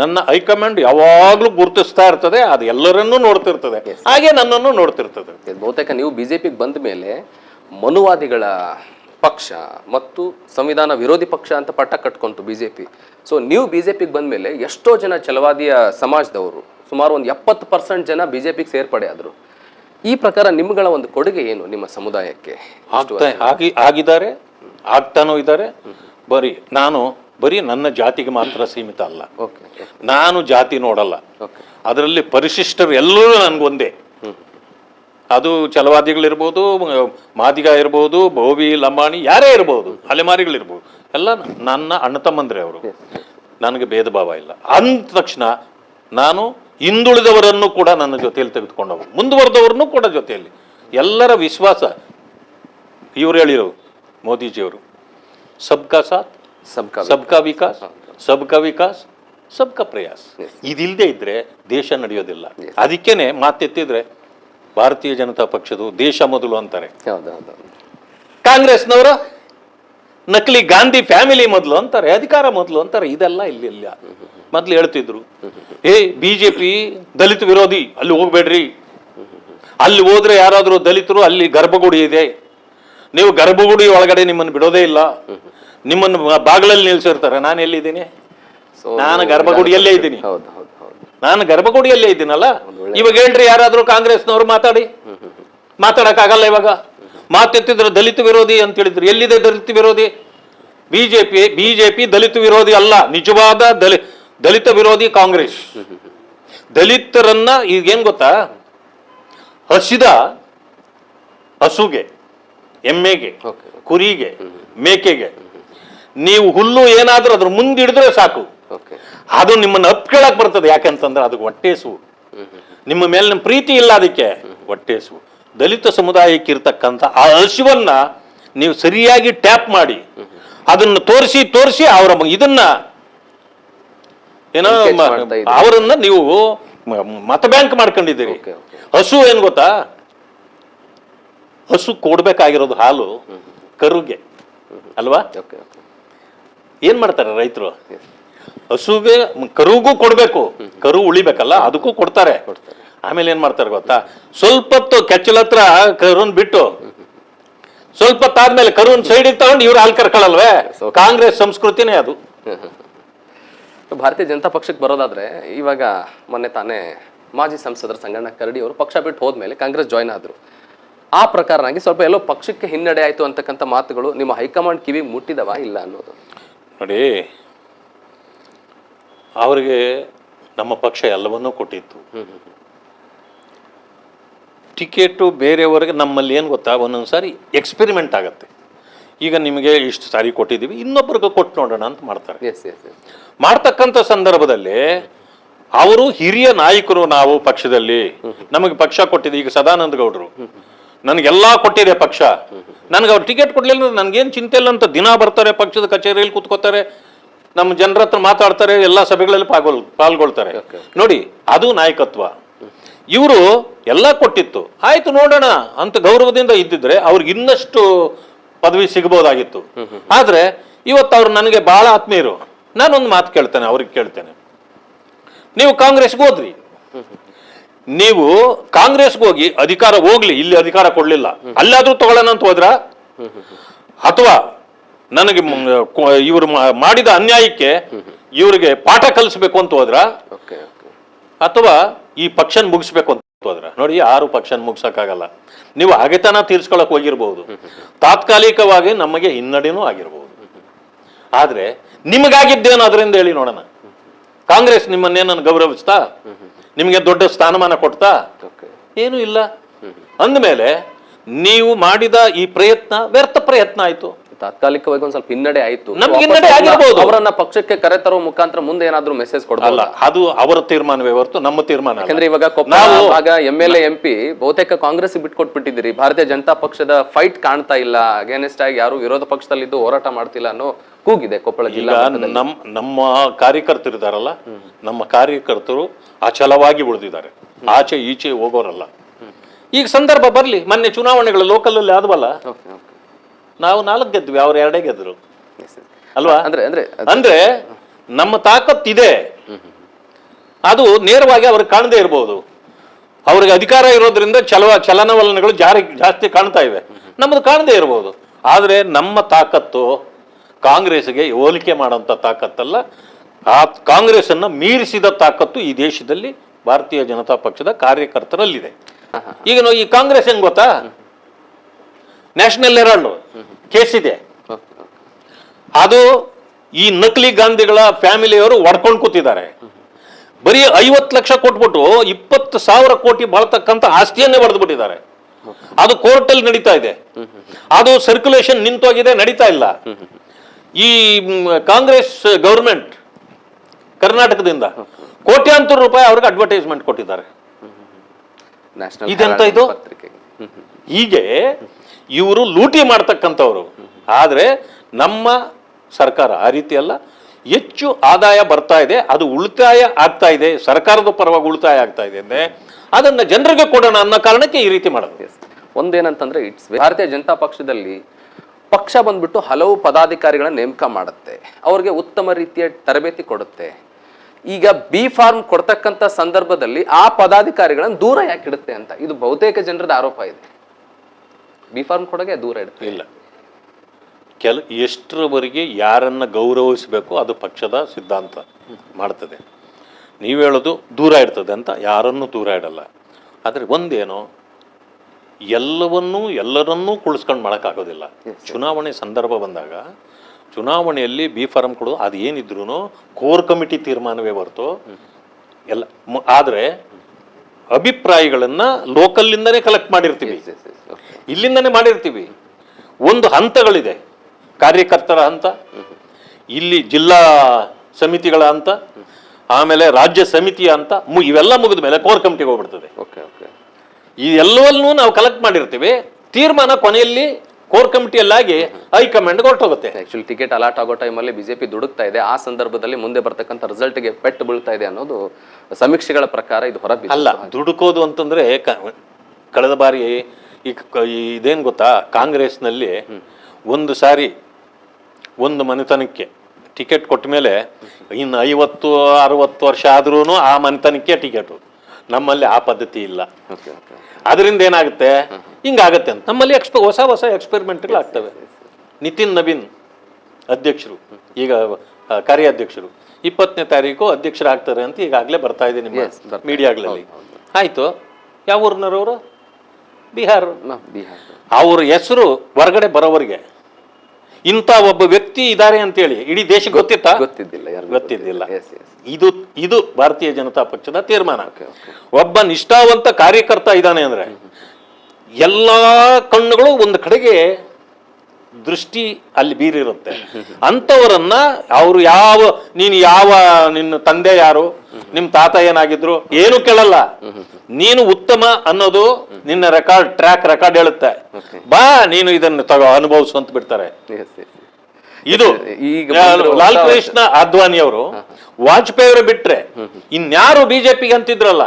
ನನ್ನ ಹೈಕಮಾಂಡ್ ಯಾವಾಗಲೂ ಗುರುತಿಸ್ತಾ ಇರ್ತದೆ ಅದು ಎಲ್ಲರನ್ನೂ ನೋಡ್ತಿರ್ತದೆ. ಹಾಗೆ ನನ್ನನ್ನು ನೋಡ್ತಿರ್ತದೆ. ಬಹುತೇಕ ನೀವು ಬಿಜೆಪಿಗೆ ಬಂದ ಮೇಲೆ ಮನುವಾದಿಗಳ ಪಕ್ಷ ಮತ್ತು ಸಂವಿಧಾನ ವಿರೋಧಿ ಪಕ್ಷ ಅಂತ ಪಟ್ಟ ಕಟ್ಕೊಂತು ಬಿ ಜೆ ಪಿ ಸೊ ನೀವು ಬಿ ಜೆ ಪಿಗೆ ಬಂದ ಮೇಲೆ ಎಷ್ಟೋ ಜನ ಛಲವಾದಿಯ ಸಮಾಜದವರು ಸುಮಾರು ಒಂದು ಎಪ್ಪತ್ತು ಪರ್ಸೆಂಟ್ ಜನ ಬಿ ಜೆ ಪಿಗೆ ಸೇರ್ಪಡೆ ಆದರು. ಈ ಪ್ರಕಾರ ನಿಮ್ಗಳ ಒಂದು ಕೊಡುಗೆ ಏನು ನಿಮ್ಮ ಸಮುದಾಯಕ್ಕೆ? ಆಗಿ ಆಗಿದ್ದಾರೆ ಆಗ್ತಾನೂ ಇದ್ದಾರೆ. ಬರೀ ನಾನು ಬರೀ ನನ್ನ ಜಾತಿಗೆ ಮಾತ್ರ ಸೀಮಿತ ಅಲ್ಲ. ಓಕೆ ನಾನು ಜಾತಿ ನೋಡಲ್ಲ. ಅದರಲ್ಲಿ ಪರಿಶಿಷ್ಟರು ಎಲ್ಲರೂ ನನಗೊಂದೇ. ಅದು ಛಲವಾದಿಗಳಿರ್ಬೋದು ಮಾದಿಗ ಇರ್ಬೋದು ಭೋವಿ ಲಂಬಾಣಿ ಯಾರೇ ಇರ್ಬೋದು ಅಲೆಮಾರಿಗಳಿರ್ಬೋದು ಎಲ್ಲ ನನ್ನ ಅಣ್ಣ ತಮ್ಮಂದ್ರೆ ಅವರು. ನನಗೆ ಭೇದ ಭಾವ ಇಲ್ಲ. ಅಂದ ತಕ್ಷಣ ನಾನು ಹಿಂದುಳಿದವರನ್ನು ಕೂಡ ನನ್ನ ಜೊತೆಯಲ್ಲಿ ತೆಗೆದುಕೊಂಡವರು ಮುಂದುವರೆದವರನ್ನು ಕೂಡ ಜೊತೆಯಲ್ಲಿ. ಎಲ್ಲರ ವಿಶ್ವಾಸ ಇವರು ಹೇಳಿರು ಮೋದಿಜಿಯವರು ಸಬ್ಕಾ ಸಾತ್ ಸಬ್ಕಾ ಸಬ್ಕಾ ವಿಕಾಸ್ ಸಬ್ಕಾ ವಿಕಾಸ್ ಸಬ್ಕಾ ಪ್ರಯಾಸ್. ಇದಿಲ್ಲದೆ ಇದ್ರೆ ದೇಶ ನಡೆಯೋದಿಲ್ಲ. ಅದಕ್ಕೇನೆ ಮಾತೆತ್ತಿದ್ರೆ ಭಾರತೀಯ ಜನತಾ ಪಕ್ಷದು ದೇಶ ಮೊದಲು ಅಂತಾರೆ ಕಾಂಗ್ರೆಸ್ನವರು ನಕಲಿ ಗಾಂಧಿ ಫ್ಯಾಮಿಲಿ ಮೊದಲು ಅಂತಾರೆ ಅಧಿಕಾರ ಮೊದಲು ಅಂತಾರೆ ಇದೆಲ್ಲ ಇಲ್ಲಿ ಇಲ್ಲ. ಮೊದ್ಲು ಹೇಳ್ತಿದ್ರು ಏ ಬಿಜೆಪಿ ದಲಿತ ವಿರೋಧಿ ಅಲ್ಲಿ ಹೋಗ್ಬೇಡ್ರಿ. ಅಲ್ಲಿ ಹೋದ್ರೆ ಯಾರಾದ್ರೂ ದಲಿತರು ಅಲ್ಲಿ ಗರ್ಭಗುಡಿ ಇದೆ. ನೀವು ಗರ್ಭಗುಡಿ ಒಳಗಡೆ ನಿಮ್ಮನ್ನು ಬಿಡೋದೇ ಇಲ್ಲ. ನಿಮ್ಮನ್ನು ಬಾಗಿಲಲ್ಲಿ ನಿಲ್ಸಿರ್ತಾರೆ. ನಾನು ಎಲ್ಲಿದ್ದೀನಿ ನಾನು ಗರ್ಭಗುಡಿಯಲ್ಲೇ ಇದ್ದೀನಿ. ನಾನು ಗರ್ಭಗುಡಿಯಲ್ಲೇ ಇದ್ದೀನಲ್ಲ ಇವಾಗ ಹೇಳ್ರಿ ಯಾರಾದ್ರೂ ಕಾಂಗ್ರೆಸ್ನವ್ರು ಮಾತಾಡಿ. ಮಾತಾಡಕ್ಕಾಗಲ್ಲ ಇವಾಗ. ಮಾತೆತ್ತಿದ್ರೆ ದಲಿತ ವಿರೋಧಿ ಅಂತ ಹೇಳಿದ್ರು. ಎಲ್ಲಿದೆ ದಲಿತ ವಿರೋಧಿ? ಬಿಜೆಪಿ ಬಿಜೆಪಿ ದಲಿತ ವಿರೋಧಿ ಅಲ್ಲ. ನಿಜವಾದ ದಲಿ ದಲಿತ ವಿರೋಧಿ ಕಾಂಗ್ರೆಸ್. ದಲಿತರನ್ನ ಈಗೇನ್ ಗೊತ್ತಾ? ಹಸಿದ ಹಸುಗೆ ಎಮ್ಮೆಗೆ ಕುರಿಗೆ ಮೇಕೆಗೆ. ನೀವು ಹುಲ್ಲು ಏನಾದ್ರೂ ಅದ್ರ ಮುಂದಿಡಿದ್ರೆ ಸಾಕು. ಅದು ನಿಮ್ಮನ್ನ ಅಪ್ಕೇಳಕ್ ಬರ್ತದೆ. ಯಾಕಂತಂದ್ರೆ ಅದಕ್ಕೆ ಹೊಟ್ಟೆ ಹೊಟ್ಟೆಸು ನಿಮ್ಮ ಮೇಲಿನ ಪ್ರೀತಿ ಇಲ್ಲ ಅದಕ್ಕೆ ಹೊಟ್ಟೆಸು ದಲಿತ ಸಮುದಾಯಕ್ಕೆ ಇರ್ತಕ್ಕಂಥ ಆ ಹಸಿವನ್ನ ನೀವು ಸರಿಯಾಗಿ ಟ್ಯಾಪ್ ಮಾಡಿ. ಅದನ್ನು ತೋರಿಸಿ ತೋರಿಸಿ ಅವರ ಇದನ್ನ ಏನೋ. ಅವರನ್ನ ನೀವು ಮತ ಬ್ಯಾಂಕ್ ಮಾಡ್ಕೊಂಡಿದ್ದೀರಿ. ಹಸು ಏನ್ ಗೊತ್ತಾ? ಹಸು ಕೊಡ್ಬೇಕಾಗಿರೋದು ಹಾಲು ಕರುಗೆ. ಅಲ್ವಾ? ಏನ್ ಮಾಡ್ತಾರೆ ರೈತರು. ಹಸುಗೆ ಕರುಗೂ ಕೊಡಬೇಕು. ಕರು ಉಳಿಬೇಕಲ್ಲ ಅದಕ್ಕೂ ಕೊಡ್ತಾರೆ. ಆಮೇಲೆ ಏನ್ ಮಾಡ್ತಾರೆ ಗೊತ್ತಾ? ಸ್ವಲ್ಪ ಹೊತ್ತು ಕೆಚ್ಚಲ ಹತ್ರ ಕರುನ್ ಬಿಟ್ಟು ಸ್ವಲ್ಪ ಹೊತ್ತಾದ್ಮೇಲೆ ಕರುನ್ ಸೈಡ್ ತಗೊಂಡು ಇವ್ರು ಹಾಲು ಕರ್ಕೊಳ್ಳಲ್ವೇ. ಕಾಂಗ್ರೆಸ್ ಸಂಸ್ಕೃತಿನೇ ಅದು. ಭಾರತೀಯ ಜನತಾ ಪಕ್ಷಕ್ಕೆ ಬರೋದಾದ್ರೆ ಇವಾಗ ಮೊನ್ನೆ ತಾನೇ ಮಾಜಿ ಸಂಸದರ ಸಂಗಣ್ಣ ಕರಡಿ ಅವರು ಪಕ್ಷ ಬಿಟ್ಟು ಹೋದ್ಮೇಲೆ ಕಾಂಗ್ರೆಸ್ ಜಾಯ್ನ್ ಆದ್ರು. ಆ ಪ್ರಕಾರನಾಗಿ ಸ್ವಲ್ಪ ಎಲ್ಲೋ ಪಕ್ಷಕ್ಕೆ ಹಿನ್ನಡೆ ಆಯ್ತು ಅಂತಕ್ಕಂಥ ಮಾತುಗಳು ನಿಮ್ಮ ಹೈಕಮಾಂಡ್ ಕಿವಿ ಮುಟ್ಟಿದವಾ ಇಲ್ಲ ಅನ್ನೋದು? ನೋಡಿ ಅವರಿಗೆ ನಮ್ಮ ಪಕ್ಷ ಎಲ್ಲವನ್ನೂ ಕೊಟ್ಟಿತ್ತು. ಟಿಕೆಟು ಬೇರೆಯವರಿಗೆ ನಮ್ಮಲ್ಲಿ ಏನು ಗೊತ್ತಾ? ಒಂದೊಂದು ಸಾರಿ ಎಕ್ಸ್ಪೆರಿಮೆಂಟ್ ಆಗುತ್ತೆ. ಈಗ ನಿಮಗೆ ಇಷ್ಟು ಸಾರಿ ಕೊಟ್ಟಿದ್ದೀವಿ ಇನ್ನೊಬ್ರಿಗೆ ಕೊಟ್ಟು ನೋಡೋಣ ಅಂತ ಮಾಡ್ತಾರೆ. ಎಸ್ ಎಸ್ ಎಸ್ ಮಾಡ್ತಕ್ಕಂಥ ಸಂದರ್ಭದಲ್ಲಿ ಅವರು ಹಿರಿಯ ನಾಯಕರು ನಾವು ಪಕ್ಷದಲ್ಲಿ. ನಮಗೆ ಪಕ್ಷ ಕೊಟ್ಟಿದೆ ಈಗ ಸದಾನಂದ ಗೌಡರು. ನನಗೆಲ್ಲ ಕೊಟ್ಟಿದೆ ಪಕ್ಷ. ನನಗೆ ಅವ್ರು ಟಿಕೆಟ್ ಕೊಡ್ಲಿಲ್ಲ ನನಗೇನು ಚಿಂತೆ ಇಲ್ಲ ಅಂತ ದಿನ ಬರ್ತಾರೆ ಪಕ್ಷದ ಕಚೇರಿಯಲ್ಲಿ ಕೂತ್ಕೋತಾರೆ. ನಮ್ಮ ಜನರ ಹತ್ರ ಮಾತಾಡ್ತಾರೆ ಎಲ್ಲ ಸಭೆಗಳಲ್ಲಿ ಪಾಲ್ಗೊಳ್ ಪಾಲ್ಗೊಳ್ತಾರೆ. ನೋಡಿ ಅದು ನಾಯಕತ್ವ. ಇವರು ಎಲ್ಲ ಕೊಟ್ಟಿತ್ತು. ಆಯ್ತು ನೋಡೋಣ ಅಂತ ಗೌರವದಿಂದ ಇದ್ದಿದ್ರೆ ಅವ್ರಿಗೆ ಇನ್ನಷ್ಟು ಪದವಿ ಸಿಗಬಹುದಾಗಿತ್ತು ಆದ್ರೆ ಇವತ್ತು ಅವ್ರು ನನಗೆ ಬಹಳ ಆತ್ಮೀಯರು. ನಾನೊಂದು ಮಾತು ಕೇಳ್ತೇನೆ ಅವ್ರಿಗೆ ಕೇಳ್ತೇನೆ. ನೀವು ಕಾಂಗ್ರೆಸ್ಗೆ ಹೋದ್ರಿ. ನೀವು ಕಾಂಗ್ರೆಸ್ಗೆ ಹೋಗಿ ಅಧಿಕಾರ ಹೋಗ್ಲಿ ಇಲ್ಲಿ ಅಧಿಕಾರ ಕೊಡ್ಲಿಲ್ಲ. ಅಲ್ಲಾದ್ರೂ ತಗೊಳ್ಳೋಣ ಅಂತ ಹೋದ್ರ? ಅಥವಾ ನನಗೆ ಇವರು ಮಾಡಿದ ಅನ್ಯಾಯಕ್ಕೆ ಇವರಿಗೆ ಪಾಠ ಕಲಿಸ್ಬೇಕು ಅಂತ ಹೋದ್ರ ಅಥವಾ ಈ ಪಕ್ಷನ್ ಮುಗಿಸ್ಬೇಕು ಅಂತ ಹೋದ್ರ. ನೋಡಿ ಯಾರು ಪಕ್ಷನ್ ಮುಗ್ಸಕ್ಕಾಗಲ್ಲ. ನೀವು ಹಾಗೆತನ ತೀರ್ಸ್ಕೊಳಕ್ ಹೋಗಿರ್ಬೋದು. ತಾತ್ಕಾಲಿಕವಾಗಿ ನಮಗೆ ಹಿನ್ನಡೆನೂ ಆಗಿರ್ಬೋದು. ಆದ್ರೆ ನಿಮಗಾಗಿದ್ದೇನು ಅದರಿಂದ ಹೇಳಿ ನೋಡೋಣ. ಕಾಂಗ್ರೆಸ್ ನಿಮ್ಮನ್ನೇನನ್ನು ಗೌರವಿಸ್ತಾ ನಿಮಗೆ ದೊಡ್ಡ ಸ್ಥಾನಮಾನ ಕೊಡ್ತಾ ಏನೂ ಇಲ್ಲ. ಅಂದಮೇಲೆ ನೀವು ಮಾಡಿದ ಈ ಪ್ರಯತ್ನ ವ್ಯರ್ಥ ಪ್ರಯತ್ನ ಆಯ್ತು. ತಾತ್ಕಾಲಿಕವಾಗಿ ಒಂದ್ ಸ್ವಲ್ಪ ಹಿನ್ನಡೆ ಆಯ್ತು. ನಮ್ಗೆ ಹಿನ್ನಡೆ ಅವ್ರನ್ನ- ಆಗಿರ್ಬೋದು. ಅವರನ್ನ ಪಕ್ಷಕ್ಕೆ ಕರೆ ತರುವ ಮುಖಾಂತರ ಮುಂದೆ ಏನಾದ್ರು ಮೆಸೇಜ್ ಕೊಡಲ್ಲ ಅದು ಅವರ ತೀರ್ಮಾನವೇ ಹೊರತು ನಮ್ಮ ತೀರ್ಮಾನ. ಯಾಕಂದ್ರೆ ಇವಾಗ ಆಗ ಎಂ ಎಲ್ ಎಂ ಪಿ ಬಹುತೇಕ ಕಾಂಗ್ರೆಸ್ ಬಿಟ್ಕೊಟ್ಬಿಟ್ಟಿದ್ದೀರಿ. ಭಾರತೀಯ ಜನತಾ ಪಕ್ಷದ ಫೈಟ್ ಕಾಣ್ತಾ ಇಲ್ಲ. ಅಗೇನೆಸ್ಟ್ ಆಗಿ ಯಾರು ವಿರೋಧ ಪಕ್ಷದಲ್ಲಿದ್ದು ಹೋರಾಟ ಮಾಡ್ತಿಲ್ಲ ಅನ್ನೋ ಕೂಗಿದೆ ಕೊಪ್ಪಳ ಜಿಲ್ಲಾ ನಮ್ಮ ನಮ್ಮ ಕಾರ್ಯಕರ್ತರು ಇದಾರಲ್ಲ ನಮ್ಮ ಕಾರ್ಯಕರ್ತರು ಅಚಲವಾಗಿ ಉಳಿದಿದ್ದಾರೆ. ಆಚೆ ಈಚೆ ಹೋಗೋರಲ್ಲ. ಈಗ ಸಂದರ್ಭ ಬರ್ಲಿ ಮೊನ್ನೆ ಚುನಾವಣೆಗಳು ಲೋಕಲ್ ಅಲ್ಲಿ ಆದ್ವಲ್ಲ. ನಾವು ನಾಲ್ಕು ಗೆದ್ವಿ ಅವ್ರು ಎರಡೇ ಗೆದ್ರು. ಅಲ್ವಾ? ಅಂದ್ರೆ ಅಂದ್ರೆ ಅಂದ್ರೆ ನಮ್ಮ ತಾಕತ್ತಿದೆ. ಅದು ನೇರವಾಗಿ ಅವ್ರಿಗೆ ಕಾಣದೇ ಇರಬಹುದು ಅವ್ರಿಗೆ ಅಧಿಕಾರ ಇರೋದ್ರಿಂದ ಚಲವ ಚಲನವಲನಗಳು ಜಾರಿ ಜಾಸ್ತಿ ಕಾಣ್ತಾ ಇವೆ. ನಮ್ಮದು ಕಾಣದೇ ಇರಬಹುದು ಆದ್ರೆ ನಮ್ಮ ತಾಕತ್ತು ಕಾಂಗ್ರೆಸ್ಗೆ ಹೋಲಿಕೆ ಮಾಡುವಂತ ತಾಕತ್ತಲ್ಲ. ಆ ಕಾಂಗ್ರೆಸ್ ಅನ್ನ ಮೀರಿಸಿದ ತಾಕತ್ತು ಈ ದೇಶದಲ್ಲಿ ಭಾರತೀಯ ಜನತಾ ಪಕ್ಷದ ಕಾರ್ಯಕರ್ತರಲ್ಲಿದೆ. ಈಗ ನಾವು ಈ ಕಾಂಗ್ರೆಸ್ ಹೆಂಗ್ ಗೊತ್ತಾ? ನ್ಯಾಷನಲ್ ಹೆರಾಲ್ಡ್ ಕೇಸ್ ಇದೆ. ಅದು ಈ ನಕಲಿ ಗಾಂಧಿಗಳ ಫ್ಯಾಮಿಲಿಯವರು ಒಡ್ಕೊಂಡು ಕೂತಿದ್ದಾರೆ. ಬರೀ ಐವತ್ತು ಲಕ್ಷ ಕೊಟ್ಬಿಟ್ಟು ಇಪ್ಪತ್ತು ಸಾವಿರ ಕೋಟಿ ಬಾಳ್ತಕ್ಕಂಥ ಆಸ್ತಿಯನ್ನೇ ಬರೆದ್ಬಿಟ್ಟಿದ್ದಾರೆ ಅದು ಕೋರ್ಟಲ್ಲಿ ನಡೀತಾ ಇದೆ. ಅದು ಸರ್ಕ್ಯುಲೇಷನ್ ನಿಂತೋಗಿದೆ ನಡೀತಾ ಇಲ್ಲ. ಈ ಕಾಂಗ್ರೆಸ್ ಗೌರ್ಮೆಂಟ್ ಕರ್ನಾಟಕದಿಂದ ಕೋಟ್ಯಾಂತರ ರೂಪಾಯಿ ಅವ್ರಿಗೆ ಅಡ್ವರ್ಟೈಸ್ಮೆಂಟ್ ಕೊಟ್ಟಿದ್ದಾರೆ. ಇದೆಂತ ಇದು? ಹೀಗೆ ಇವರು ಲೂಟಿ ಮಾಡ್ತಕ್ಕಂಥವ್ರು. ಆದರೆ ನಮ್ಮ ಸರ್ಕಾರ ಆ ರೀತಿ ಅಲ್ಲ. ಹೆಚ್ಚು ಆದಾಯ ಬರ್ತಾ ಇದೆ, ಅದು ಉಳಿತಾಯ ಆಗ್ತಾ ಇದೆ, ಸರ್ಕಾರದ ಪರವಾಗಿ ಉಳಿತಾಯ ಆಗ್ತಾ ಇದೆ ಅಂದ್ರೆ ಅದನ್ನ ಜನರಿಗೆ ಕೊಡೋಣ ಅನ್ನೋ ಕಾರಣಕ್ಕೆ ಈ ರೀತಿ Yes. ಒಂದೇನಂತಂದ್ರೆ ಇಟ್ಸ್ ಭಾರತೀಯ ಜನತಾ ಪಕ್ಷದಲ್ಲಿ ಪಕ್ಷ ಬಂದ್ಬಿಟ್ಟು ಹಲವು ಪದಾಧಿಕಾರಿಗಳನ್ನ ನೇಮಕ ಮಾಡುತ್ತೆ. ಅವ್ರಿಗೆ ಉತ್ತಮ ರೀತಿಯ ತರಬೇತಿ ಕೊಡುತ್ತೆ. ಈಗ ಬಿ ಫಾರ್ಮ್ ಕೊಡ್ತಕ್ಕಂಥ ಸಂದರ್ಭದಲ್ಲಿ ಆ ಪದಾಧಿಕಾರಿಗಳನ್ನು ದೂರ ಯಾಕೆ ಇಡುತ್ತೆ ಅಂತ? ಇದು ಬಹುತೇಕ ಜನರದ ಆರೋಪ ಇದೆ. ಬಿ ಫಾರ್ಮ್ ಕೊಡಗೆ ದೂರ ಇಡುತ್ತೆ ಇಲ್ಲ. ಕೆಲ ಎಷ್ಟರವರೆಗೆ ಯಾರನ್ನು ಗೌರವಿಸಬೇಕು ಅದು ಪಕ್ಷದ ಸಿದ್ಧಾಂತ ಮಾಡ್ತದೆ. ನೀವು ಹೇಳೋದು ದೂರ ಇಡ್ತದೆ ಅಂತ ಯಾರನ್ನೂ ದೂರ ಇಡಲ್ಲ. ಆದರೆ ಒಂದೇನು ಎಲ್ಲವನ್ನೂ ಎಲ್ಲರನ್ನೂ ಕುಳಿಸ್ಕೊಂಡು ಮಾಡೋಕ್ಕಾಗೋದಿಲ್ಲ. ಚುನಾವಣೆ ಸಂದರ್ಭ ಬಂದಾಗ ಚುನಾವಣೆಯಲ್ಲಿ ಬಿ ಫಾರಂ ಕೊಡೋದು ಅದು ಏನಿದ್ರು ಕೋರ್ ಕಮಿಟಿ ತೀರ್ಮಾನವೇ ಹೊರತು ಎಲ್ಲ ಆದರೆ ಅಭಿಪ್ರಾಯಗಳನ್ನ ಲೋಕಲ್ಲಿಂದನೇ ಕಲೆಕ್ಟ್ ಮಾಡಿರ್ತೀವಿ. ಇಲ್ಲಿಂದನೇ ಮಾಡಿರ್ತೀವಿ. ಒಂದು ಹಂತಗಳಿದೆ. ಕಾರ್ಯಕರ್ತರ ಹಂತ ಇಲ್ಲಿ ಜಿಲ್ಲಾ ಸಮಿತಿಗಳ ಹಂತ ಆಮೇಲೆ ರಾಜ್ಯ ಸಮಿತಿಯ ಹಂತ ಮು- ಇವೆಲ್ಲ ಮುಗಿದ ಮೇಲೆ ಕೋರ್ ಕಮಿಟಿಗೆ ಹೋಗ್ಬಿಡ್ತದೆ. ಓಕೆ ಓಕೆ ಈ ಎಲ್ಲವಲ್ಲೂ ನಾವು ಕಲೆಕ್ಟ್ ಮಾಡಿರ್ತೀವಿ. ತೀರ್ಮಾನ ಕೊನೆಯಲ್ಲಿ ಕೋರ್ ಕಮಿಟಿಯಲ್ಲಾಗಿ ಹೈಕಮಾಂಡ್ ಹೊರಟೋಗುತ್ತೆ. ಆಕ್ಚುಲಿ ಟಿಕೆಟ್ ಅಲಾಟ್ ಆಗೋ ಟೈಮಲ್ಲಿ ಬಿಜೆಪಿ ದುಡುಕ್ತಾ ಇದೆ. ಆ ಸಂದರ್ಭದಲ್ಲಿ ಮುಂದೆ ಬರ್ತಕ್ಕಂಥ ರಿಸಲ್ಟ್ಗೆ ಪೆಟ್ಟು ಬೀಳ್ತಾ ಇದೆ ಅನ್ನೋದು ಸಮೀಕ್ಷೆಗಳ ಪ್ರಕಾರ ಇದು ಹೊರಗೆ ಅಲ್ಲ ದುಡುಕೋದು ಅಂತಂದ್ರೆ ಕಳೆದ ಬಾರಿ ಈ ಇದೇನು ಈ ಇದೇನ್ ಗೊತ್ತಾ? ಕಾಂಗ್ರೆಸ್ನಲ್ಲಿ ಒಂದು ಸಾರಿ ಒಂದು ಮನೆತನಕ್ಕೆ ಟಿಕೆಟ್ ಕೊಟ್ಟ ಮೇಲೆ ಇನ್ನು ಐವತ್ತು ಅರವತ್ತು ವರ್ಷ ಆದ್ರೂ ಆ ಮನೆತನಕ್ಕೆ ಟಿಕೆಟು. ನಮ್ಮಲ್ಲಿ ಆ ಪದ್ಧತಿ ಇಲ್ಲ. ಓಕೆ ಓಕೆ ಅದರಿಂದ ಏನಾಗುತ್ತೆ? ಹಿಂಗಾಗತ್ತೆ ಅಂತ. ನಮ್ಮಲ್ಲಿ ಎಕ್ಸ್ಪ ಹೊಸ ಹೊಸ ಎಕ್ಸ್ಪೆರಿಮೆಂಟ್ಗಳು ಆಗ್ತವೆ ನಿತಿನ್ ನವೀನ್ ಅಧ್ಯಕ್ಷರು ಈಗ ಕಾರ್ಯಾಧ್ಯಕ್ಷರು ಇಪ್ಪತ್ತನೇ ತಾರೀಕು ಅಧ್ಯಕ್ಷರಾಗ್ತಾರೆ ಅಂತ ಈಗಾಗಲೇ ಬರ್ತಾ ಇದೆ ನಿಮ್ಮ. ಮೀಡಿಯಾಗಳಲ್ಲಿ. ಆಯ್ತು. ಯಾವ ಊರಿನವರು ಬಿಹಾರ. ಬಿಹಾರ. ಅವ್ರ ಹೆಸರು ಹೊರಗಡೆ ಬರೋವರೆಗೆ ಇಂಥ ಒಬ್ಬ ವ್ಯಕ್ತಿ ಇದ್ದಾರೆ ಅಂತೇಳಿ ಇಡೀ ದೇಶ ಗೊತ್ತಿತ್ತಾ? ಗೊತ್ತಿದ್ದಿಲ್ಲ ಯಾರು ಗೊತ್ತಿದ್ದಿಲ್ಲ. ಎಸ್ ಎಸ್ ಇದು ಇದು ಭಾರತೀಯ ಜನತಾ ಪಕ್ಷದ ತೀರ್ಮಾನ. ಒಬ್ಬ ನಿಷ್ಠಾವಂತ ಕಾರ್ಯಕರ್ತ ಇದ್ದಾನೆ ಅಂದ್ರೆ ಎಲ್ಲಾ ಕಣ್ಣುಗಳು ಒಂದು ಕಡೆಗೆ ದೃಷ್ಟಿ ಅಲ್ಲಿ ಬೀರಿರುತ್ತೆ. ಅಂಥವರನ್ನ ಅವರು ಯಾವ ನೀನು ಯಾವ ನಿನ್ನ ತಂದೆ ಯಾರು ನಿಮ್ ತಾತ ಏನಾಗಿದ್ರು ಏನು ಕೇಳಲ್ಲ. ನೀನು ಉತ್ತಮ ಅನ್ನೋದು ನಿನ್ನ ರೆಕಾರ್ಡ್ ಟ್ರ್ಯಾಕ್ ರೆಕಾರ್ಡ್ ಹೇಳುತ್ತೆ. ಬಾ ನೀನು ಇದನ್ನು ತಗೋ ಅನುಭವಿಸು ಅಂತ ಬಿಡ್ತಾರೆ. ಇದು ಲಾಲ್ ಕೃಷ್ಣ ಅದ್ವಾನಿ ಅವರು ವಾಜಪೇಯಿ ಅವರು ಬಿಟ್ರೆ ಇನ್ಯಾರು ಬಿಜೆಪಿಗೆ ಅಂತಿದ್ರಲ್ಲ?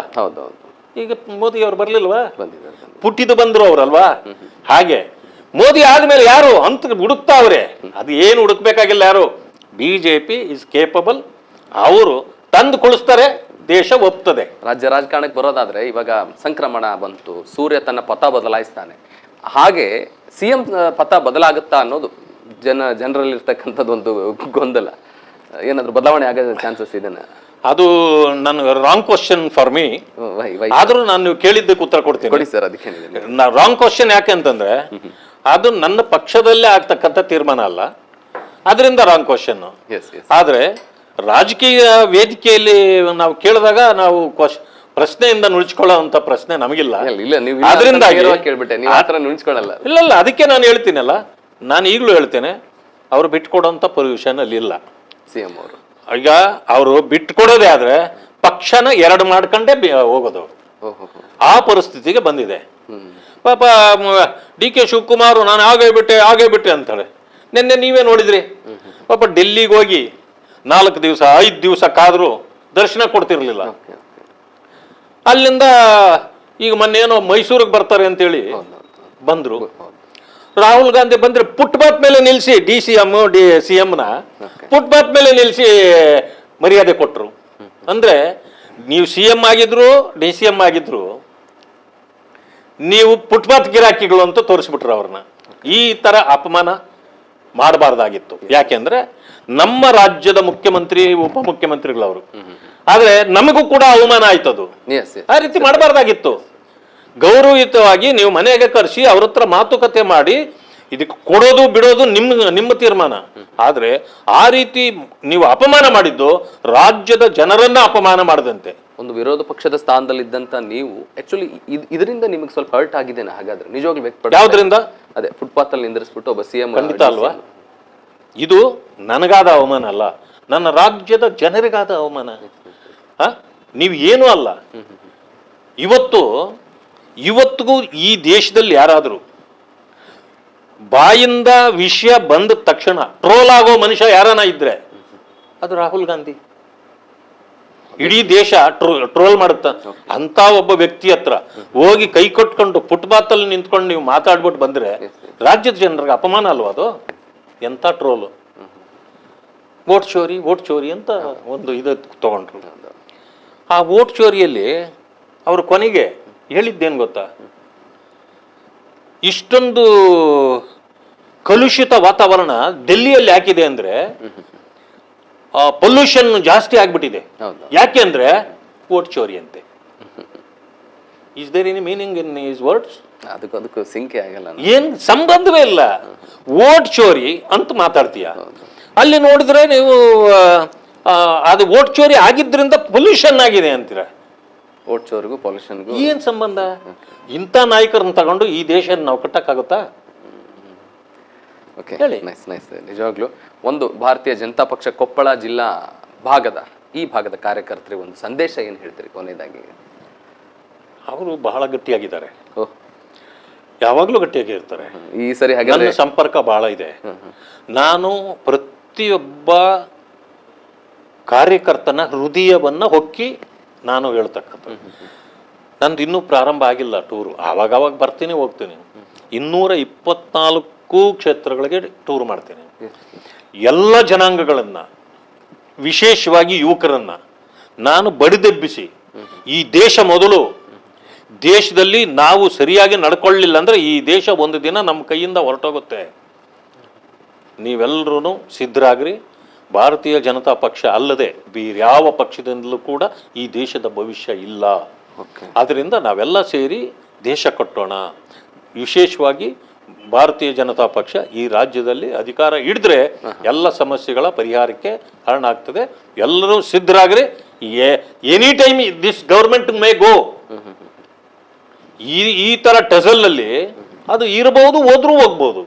ಈಗ ಮೋದಿ ಅವ್ರು ಬರ್ಲಿಲ್ವಾ? ಬಂದಿದ್ದಾರೆ ಬಂದಿದ್ದಾರೆ. ಪುಟ್ಟಿದು ಬಂದ್ರು ಅವ್ರಲ್ವಾ? ಹಾಗೆ ಮೋದಿ ಆದ್ಮೇಲೆ ಯಾರು? ಅಂತ ಹುಡುಕ್ತಾವ್ರೆ. ಅದು ಏನು ಹುಡುಕ್ಬೇಕಾಗಿಲ್ಲ ಯಾರು? ಬಿಜೆಪಿ ಇಸ್ ಕೇಪಬಲ್ ಅವರು ತಂದು ಕುಳಿಸ್ತಾರೆ ದೇಶ ಒಪ್ತದೆ. ರಾಜ್ಯ ರಾಜಕಾರಣಕ್ಕೆ ಬರೋದಾದ್ರೆ ಇವಾಗ ಸಂಕ್ರಮಣ ಬಂತು ಸೂರ್ಯ ತನ್ನ ಪಥ ಬದಲಾಯಿಸ್ತಾನೆ. ಹಾಗೆ ಸಿಎಂ ಪಥ ಬದಲಾಗುತ್ತಾ ಅನ್ನೋದು ಜನ ಜನರಲ್ಲಿ ಇರ್ತಕ್ಕಂಥದ್ದು ಒಂದು ಗೊಂದಲ. ಏನಾದ್ರು ಬದಲಾವಣೆ ಆಗೋ ಚಾನ್ಸಸ್ ಇದೆ ಅದು ನನ್ನ ರಾಂಗ್ ಕ್ವಶನ್ ಫಾರ್ ಮೀ ಆದ್ರೂ ನಾನು ನೀವು ಕೇಳಿದ್ದಕ್ಕೆ ಉತ್ತರ ಕೊಡ್ತೀನಿ. ಕೊಡಿ ಸರ್ ಅದಕ್ಕೆ ರಾಂಗ್ ಕ್ವಶನ್ ಯಾಕೆ ಅಂತಂದ್ರೆ ಅದು ನನ್ನ ಪಕ್ಷದಲ್ಲೇ ಆಗ್ತಕ್ಕಂಥ ತೀರ್ಮಾನ ಅಲ್ಲ. ಅದರಿಂದ ರಾಂಗ್ ಕ್ವಶನ್ ಎಸ್ ಎಸ್ ಆದ್ರೆ ರಾಜಕೀಯ ವೇದಿಕೆಯಲ್ಲಿ ನಾವು ಕೇಳಿದಾಗ ನಾವು ಕ್ವಶ್ ಪ್ರಶ್ನೆಯಿಂದ ನುಳ್ಚಿಕೊಳ್ಳುವಂತ ಪ್ರಶ್ನೆ ನಮಗಿಲ್ಲ. ನುಣಿಸ್ಕೊಳ್ಳಲ್ಲ ಇಲ್ಲ ಇಲ್ಲ ಅದಕ್ಕೆ ನಾನು ಹೇಳ್ತೀನಲ್ಲ. ನಾನು ಈಗಲೂ ಹೇಳ್ತೇನೆ ಅವರು ಬಿಟ್ಕೊಡೋಂಥ ಪೊಲ್ಯೂಷನ್ ಅಲ್ಲಿ ಇಲ್ಲ. ಸಿಎಂ ಅವರು. ಈಗ ಅವರು ಬಿಟ್ಕೊಡೋದೇ ಆದ್ರೆ ಪಕ್ಷನ ಎರಡು ಮಾಡ್ಕೊಂಡೇ ಹೋಗೋದು. ಆ ಪರಿಸ್ಥಿತಿಗೆ ಬಂದಿದೆ. ಪಾಪ ಡಿ ಕೆ ಶಿವಕುಮಾರ್ ನಾನು ಆಗೇ ಬಿಟ್ಟೆ ಆಗೇ ಬಿಟ್ಟೆ ಅಂತಾಳೆ. ನಿನ್ನೆ ನೀವೇ ನೋಡಿದ್ರಿ. ಪಾಪ ಡೆಲ್ಲಿಗೆ ಹೋಗಿ ನಾಲ್ಕು ದಿವಸ ಐದು ದಿವಸ ಕಾದರೂ ದರ್ಶನ ಕೊಡ್ತಿರ್ಲಿಲ್ಲ. ಅಲ್ಲಿಂದ ಈಗ ಮೊನ್ನೆ ಏನೋ ಮೈಸೂರಿಗೆ ಬರ್ತಾರೆ ಅಂತೇಳಿ ಬಂದರು. ರಾಹುಲ್ ಗಾಂಧಿ ಬಂದ್ರೆ ಫುಟ್ಪಾತ್ ಮೇಲೆ ನಿಲ್ಲಿಸಿ D C M D C ನ ಫುಟ್ಪಾತ್ ಮೇಲೆ ನಿಲ್ಲಿಸಿ ಮರ್ಯಾದೆ ಕೊಟ್ಟರು ಅಂದ್ರೆ ನೀವು ಸಿ ಎಂ ಆಗಿದ್ರು ಡಿ ಸಿ ಎಂ ಆಗಿದ್ರು ನೀವು ಪುಟ್ಪಾತ್ ಗಿರಾಕಿಗಳು ಅಂತ ತೋರಿಸ್ಬಿಟ್ರು ಅವ್ರನ್ನ. ಈ ತರ ಅಪಮಾನ ಮಾಡಬಾರ್ದಾಗಿತ್ತು. ಯಾಕೆಂದ್ರೆ ನಮ್ಮ ರಾಜ್ಯದ ಮುಖ್ಯಮಂತ್ರಿ ಉಪ ಉಪಮುಖ್ಯಮಂತ್ರಿಗಳವರು. ಆದ್ರೆ ನಮಗೂ ಕೂಡ ಅವಮಾನ ಆಯ್ತು ಅದು ಆ ರೀತಿ ಮಾಡಬಾರ್ದಾಗಿತ್ತು. ಗೌರವಯುತವಾಗಿ ನೀವು ಮನೆಗೆ ಕರೆಸಿ ಅವ್ರ ಹತ್ರ ಮಾತುಕತೆ ಮಾಡಿ ಇದಕ್ಕೆ ಕೊಡೋದು ಬಿಡೋದು ನಿಮ್ಮ ನಿಮ್ಮ ತೀರ್ಮಾನ. ಆದ್ರೆ ಆ ರೀತಿ ನೀವು ಅಪಮಾನ ಮಾಡಿದ್ದು ರಾಜ್ಯದ ಜನರನ್ನ ಅಪಮಾನ ಮಾಡದಂತೆ. ಒಂದು ವಿರೋಧ ಪಕ್ಷದ ಸ್ಥಾನದಲ್ಲಿದ್ದಂತ ನೀವು ಆಕ್ಚುಲಿ ಇದರಿಂದ ನಿಮಗೆ ಸ್ವಲ್ಪ ಹರ್ಟ್ ಆಗಿದ್ದೇನೆ? ಹಾಗಾದ್ರೆ ನಿಜವಾಗ್ಲೂ ವ್ಯಕ್ತಪಡ ಯಾವ್ದ್ರಿಂದ? ಅದೇ ಫುಟ್ಪಾತ್ ಅಲ್ಲಿ ನಿಂದಿರಿಸ್ಬಿಟ್ಟು ಒಬ್ಬ ಸಿಎಂ ಖಂಡಿತ ಅಲ್ವಾ? ಇದು ನನಗಾದ ಅವಮಾನ ಅಲ್ಲ ನನ್ನ ರಾಜ್ಯದ ಜನರಿಗಾದ ಅವಮಾನ? ನೀವು ಏನೂ ಅಲ್ಲ. ಇವತ್ತು ಇವತ್ತಿಗೂ ಈ ದೇಶದಲ್ಲಿ ಯಾರಾದರೂ ಬಾಯಿಂದ ವಿಷಯ ಬಂದ ತಕ್ಷಣ ಟ್ರೋಲ್ ಆಗೋ ಮನುಷ್ಯ ಯಾರನ ಇದ್ರೆ? ಅದು ರಾಹುಲ್ ಗಾಂಧಿ. ಇಡೀ ದೇಶ ಟ್ರೋಲ್ ಮಾಡುತ್ತ. ಅಂತ ಒಬ್ಬ ವ್ಯಕ್ತಿ ಹತ್ರ ಹೋಗಿ ಕೈ ಕೊಟ್ಕೊಂಡು ಫುಟ್ಪಾತ್ ಅಲ್ಲಿ ನಿಂತ್ಕೊಂಡು ನೀವು ಮಾತಾಡ್ಬಿಟ್ಟು ಬಂದ್ರೆ ರಾಜ್ಯದ ಜನರಿಗೆ ಅಪಮಾನ ಅಲ್ವಾ ಅದು? ಎಂತ ಟ್ರೋಲು? ವೋಟ್ ಚೋರಿ ವೋಟ್ ಚೋರಿ ಅಂತ ಒಂದು ಇದು ತಗೊಂಡ್ರು. ಆ ವೋಟ್ ಚೋರಿಯಲ್ಲಿ ಅವರು ಕೊನೆಗೆ ಹೇಳಿದ್ದೇನು ಗೊತ್ತಾ? ಇಷ್ಟೊಂದು ಕಲುಷಿತ ವಾತಾವರಣ ಡೆಲ್ಲಿಯಲ್ಲಿ ಯಾಕಿದೆ ಅಂದ್ರೆ ಪೊಲ್ಯೂಷನ್ ಜಾಸ್ತಿ ಆಗ್ಬಿಟ್ಟಿದೆ. ಹೌದು. ಯಾಕೆ ಅಂದ್ರೆ ವೋಟ್ ಚೋರಿ ಅಂತೆ. Is there any meaning in these words ಅದಕ್ಕೂ ಅದಕ್ಕೂ ಸಿಂಕೆ ಆಗಲ್ಲ. ಏನ್ ಸಂಬಂಧವೇ ಇಲ್ಲ. ವೋಟ್ ಚೋರಿ ಅಂತ ಮಾತಾಡ್ತೀಯ. ಅಲ್ಲಿ ನೋಡಿದ್ರೆ ನೀವು ಅದು ವೋಟ್ ಚೋರಿ ಆಗಿದ್ರಿಂದ ಪೊಲ್ಯೂಷನ್ ಆಗಿದೆ ಅಂತೀರ. ಓಟ್ ಚೋರ್ಗೂ ಪೊಲ್ಯೂಷನ್ಗೂ ಏನ್ ಸಂಬಂಧ? ಇಂಥ ನಾಯಕರನ್ನ ತಗೊಂಡು ಈ ದೇಶ ನಾವು ಕಟ್ಟಕ್ಕಾಗುತ್ತಾ? ಓಕೆ ಹೇಳಿ. ನೈಸ್ ನೈಸ್ ನಿಜವಾಗ್ಲೂ ಒಂದು ಭಾರತೀಯ ಜನತಾ ಪಕ್ಷ ಕೊಪ್ಪಳ ಜಿಲ್ಲಾ ಭಾಗದ ಈ ಭಾಗದ ಕಾರ್ಯಕರ್ತರಿ ಒಂದು ಸಂದೇಶ ಏನು ಹೇಳ್ತೀರಿ ಕೊನೆಯದಾಗಿ? ಅವರು ಬಹಳ ಗಟ್ಟಿಯಾಗಿದ್ದಾರೆ. ಓ. ಯಾವಾಗಲೂ ಗಟ್ಟಿಯಾಗಿ ಇರ್ತಾರೆ. ಈ ಸರಿ ಹಾಗೆ ನನ್ನ ಸಂಪರ್ಕ ಬಹಳ ಇದೆ. ನಾನು ಪ್ರತಿಯೊಬ್ಬ ಕಾರ್ಯಕರ್ತನ ಹೃದಯವನ್ನ ಹೊಕ್ಕಿ ನಾನು ಹೇಳ್ತಕ್ಕಂಥ ನಂದು ಇನ್ನೂ ಪ್ರಾರಂಭ ಆಗಿಲ್ಲ ಟೂರು ಆವಾಗ ಆವಾಗ ಬರ್ತೀನಿ ಹೋಗ್ತೀನಿ. ಇನ್ನೂರ ಇಪ್ಪತ್ನಾಲ್ಕು ಕ್ಷೇತ್ರಗಳಿಗೆ ಟೂರ್ ಮಾಡ್ತೀನಿ. ಎಲ್ಲ ಜನಾಂಗಗಳನ್ನ ವಿಶೇಷವಾಗಿ ಯುವಕರನ್ನ ನಾನು ಬಡಿದೆಬ್ಬಿಸಿ ಈ ದೇಶ ಮೊದಲು ದೇಶದಲ್ಲಿ ನಾವು ಸರಿಯಾಗಿ ನಡ್ಕೊಳ್ಳಿಲ್ಲ ಅಂದ್ರೆ ಈ ದೇಶ ಒಂದು ದಿನ ನಮ್ಮ ಕೈಯಿಂದ ಹೊರಟೋಗುತ್ತೆ. ನೀವೆಲ್ಲರೂ ಸಿದ್ಧರಾಗ್ರಿ. ಭಾರತೀಯ ಜನತಾ ಪಕ್ಷ ಅಲ್ಲದೆ ಬೇರ್ಯಾವ ಪಕ್ಷದಿಂದಲೂ ಕೂಡ ಈ ದೇಶದ ಭವಿಷ್ಯ ಇಲ್ಲ. ಆದ್ದರಿಂದ ನಾವೆಲ್ಲ ಸೇರಿ ದೇಶ ಕಟ್ಟೋಣ. ವಿಶೇಷವಾಗಿ ಭಾರತೀಯ ಜನತಾ ಪಕ್ಷ ಈ ರಾಜ್ಯದಲ್ಲಿ ಅಧಿಕಾರ ಹಿಡಿದ್ರೆ ಎಲ್ಲ ಸಮಸ್ಯೆಗಳ ಪರಿಹಾರಕ್ಕೆ ಕಾರಣ ಆಗ್ತದೆ. ಎಲ್ಲರೂ ಸಿದ್ಧರಾಗ್ರೆ. Any time this government may go ಈ ಈ ತರ ಟೆಸಲ್ನಲ್ಲಿ ಅದು ಇರಬಹುದು ಹೋದ್ರೂ ಹೋಗ್ಬೋದು.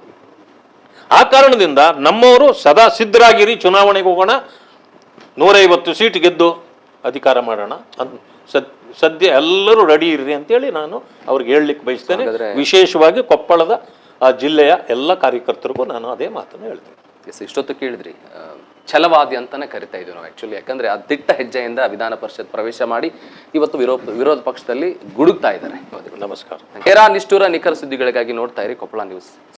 ಆ ಕಾರಣದಿಂದ ನಮ್ಮವರು ಸದಾ ಸಿದ್ಧರಾಗಿರಿ ಚುನಾವಣೆಗೆ ಹೋಗೋಣ ನೂರೈವತ್ತು ಸೀಟ್ ಗೆದ್ದು ಅಧಿಕಾರ ಮಾಡೋಣ ಅಂತ ಸದ್ ಸದ್ಯ ಎಲ್ಲರೂ ರೆಡಿ ಇರ್ರಿ ಅಂತೇಳಿ ನಾನು ಅವ್ರಿಗೆ ಹೇಳಲಿಕ್ಕೆ ಬಯಸ್ತೇನೆ. ವಿಶೇಷವಾಗಿ ಕೊಪ್ಪಳದ ಆ ಜಿಲ್ಲೆಯ ಎಲ್ಲ ಕಾರ್ಯಕರ್ತರಿಗೂ ನಾನು ಅದೇ ಮಾತನ್ನು ಹೇಳ್ತೇನೆ. ಎಸ್ ಇಷ್ಟೊತ್ತು ಕೇಳಿದ್ರಿ. ಛಲವಾದಿ ಅಂತಲೇ ಕರಿತಾ ಇದ್ದೀವಿ ನಾವು ಆ್ಯಕ್ಚುಲಿ ಯಾಕಂದ್ರೆ ಆ ದಿಟ್ಟ ಹೆಜ್ಜೆಯಿಂದ ವಿಧಾನ ಪರಿಷತ್ ಪ್ರವೇಶ ಮಾಡಿ ಇವತ್ತು ವಿರೋಧ ವಿರೋಧ ಪಕ್ಷದಲ್ಲಿ ಗುಡುಗ್ತಾ ಇದ್ದಾರೆ. ನಮಸ್ಕಾರ. ನಿಷ್ಠುರ ನಿಖರ ಸುದ್ದಿಗಳಿಗಾಗಿ ನೋಡ್ತಾ ಇರಿ ಕೊಪ್ಪಳ ನ್ಯೂಸ್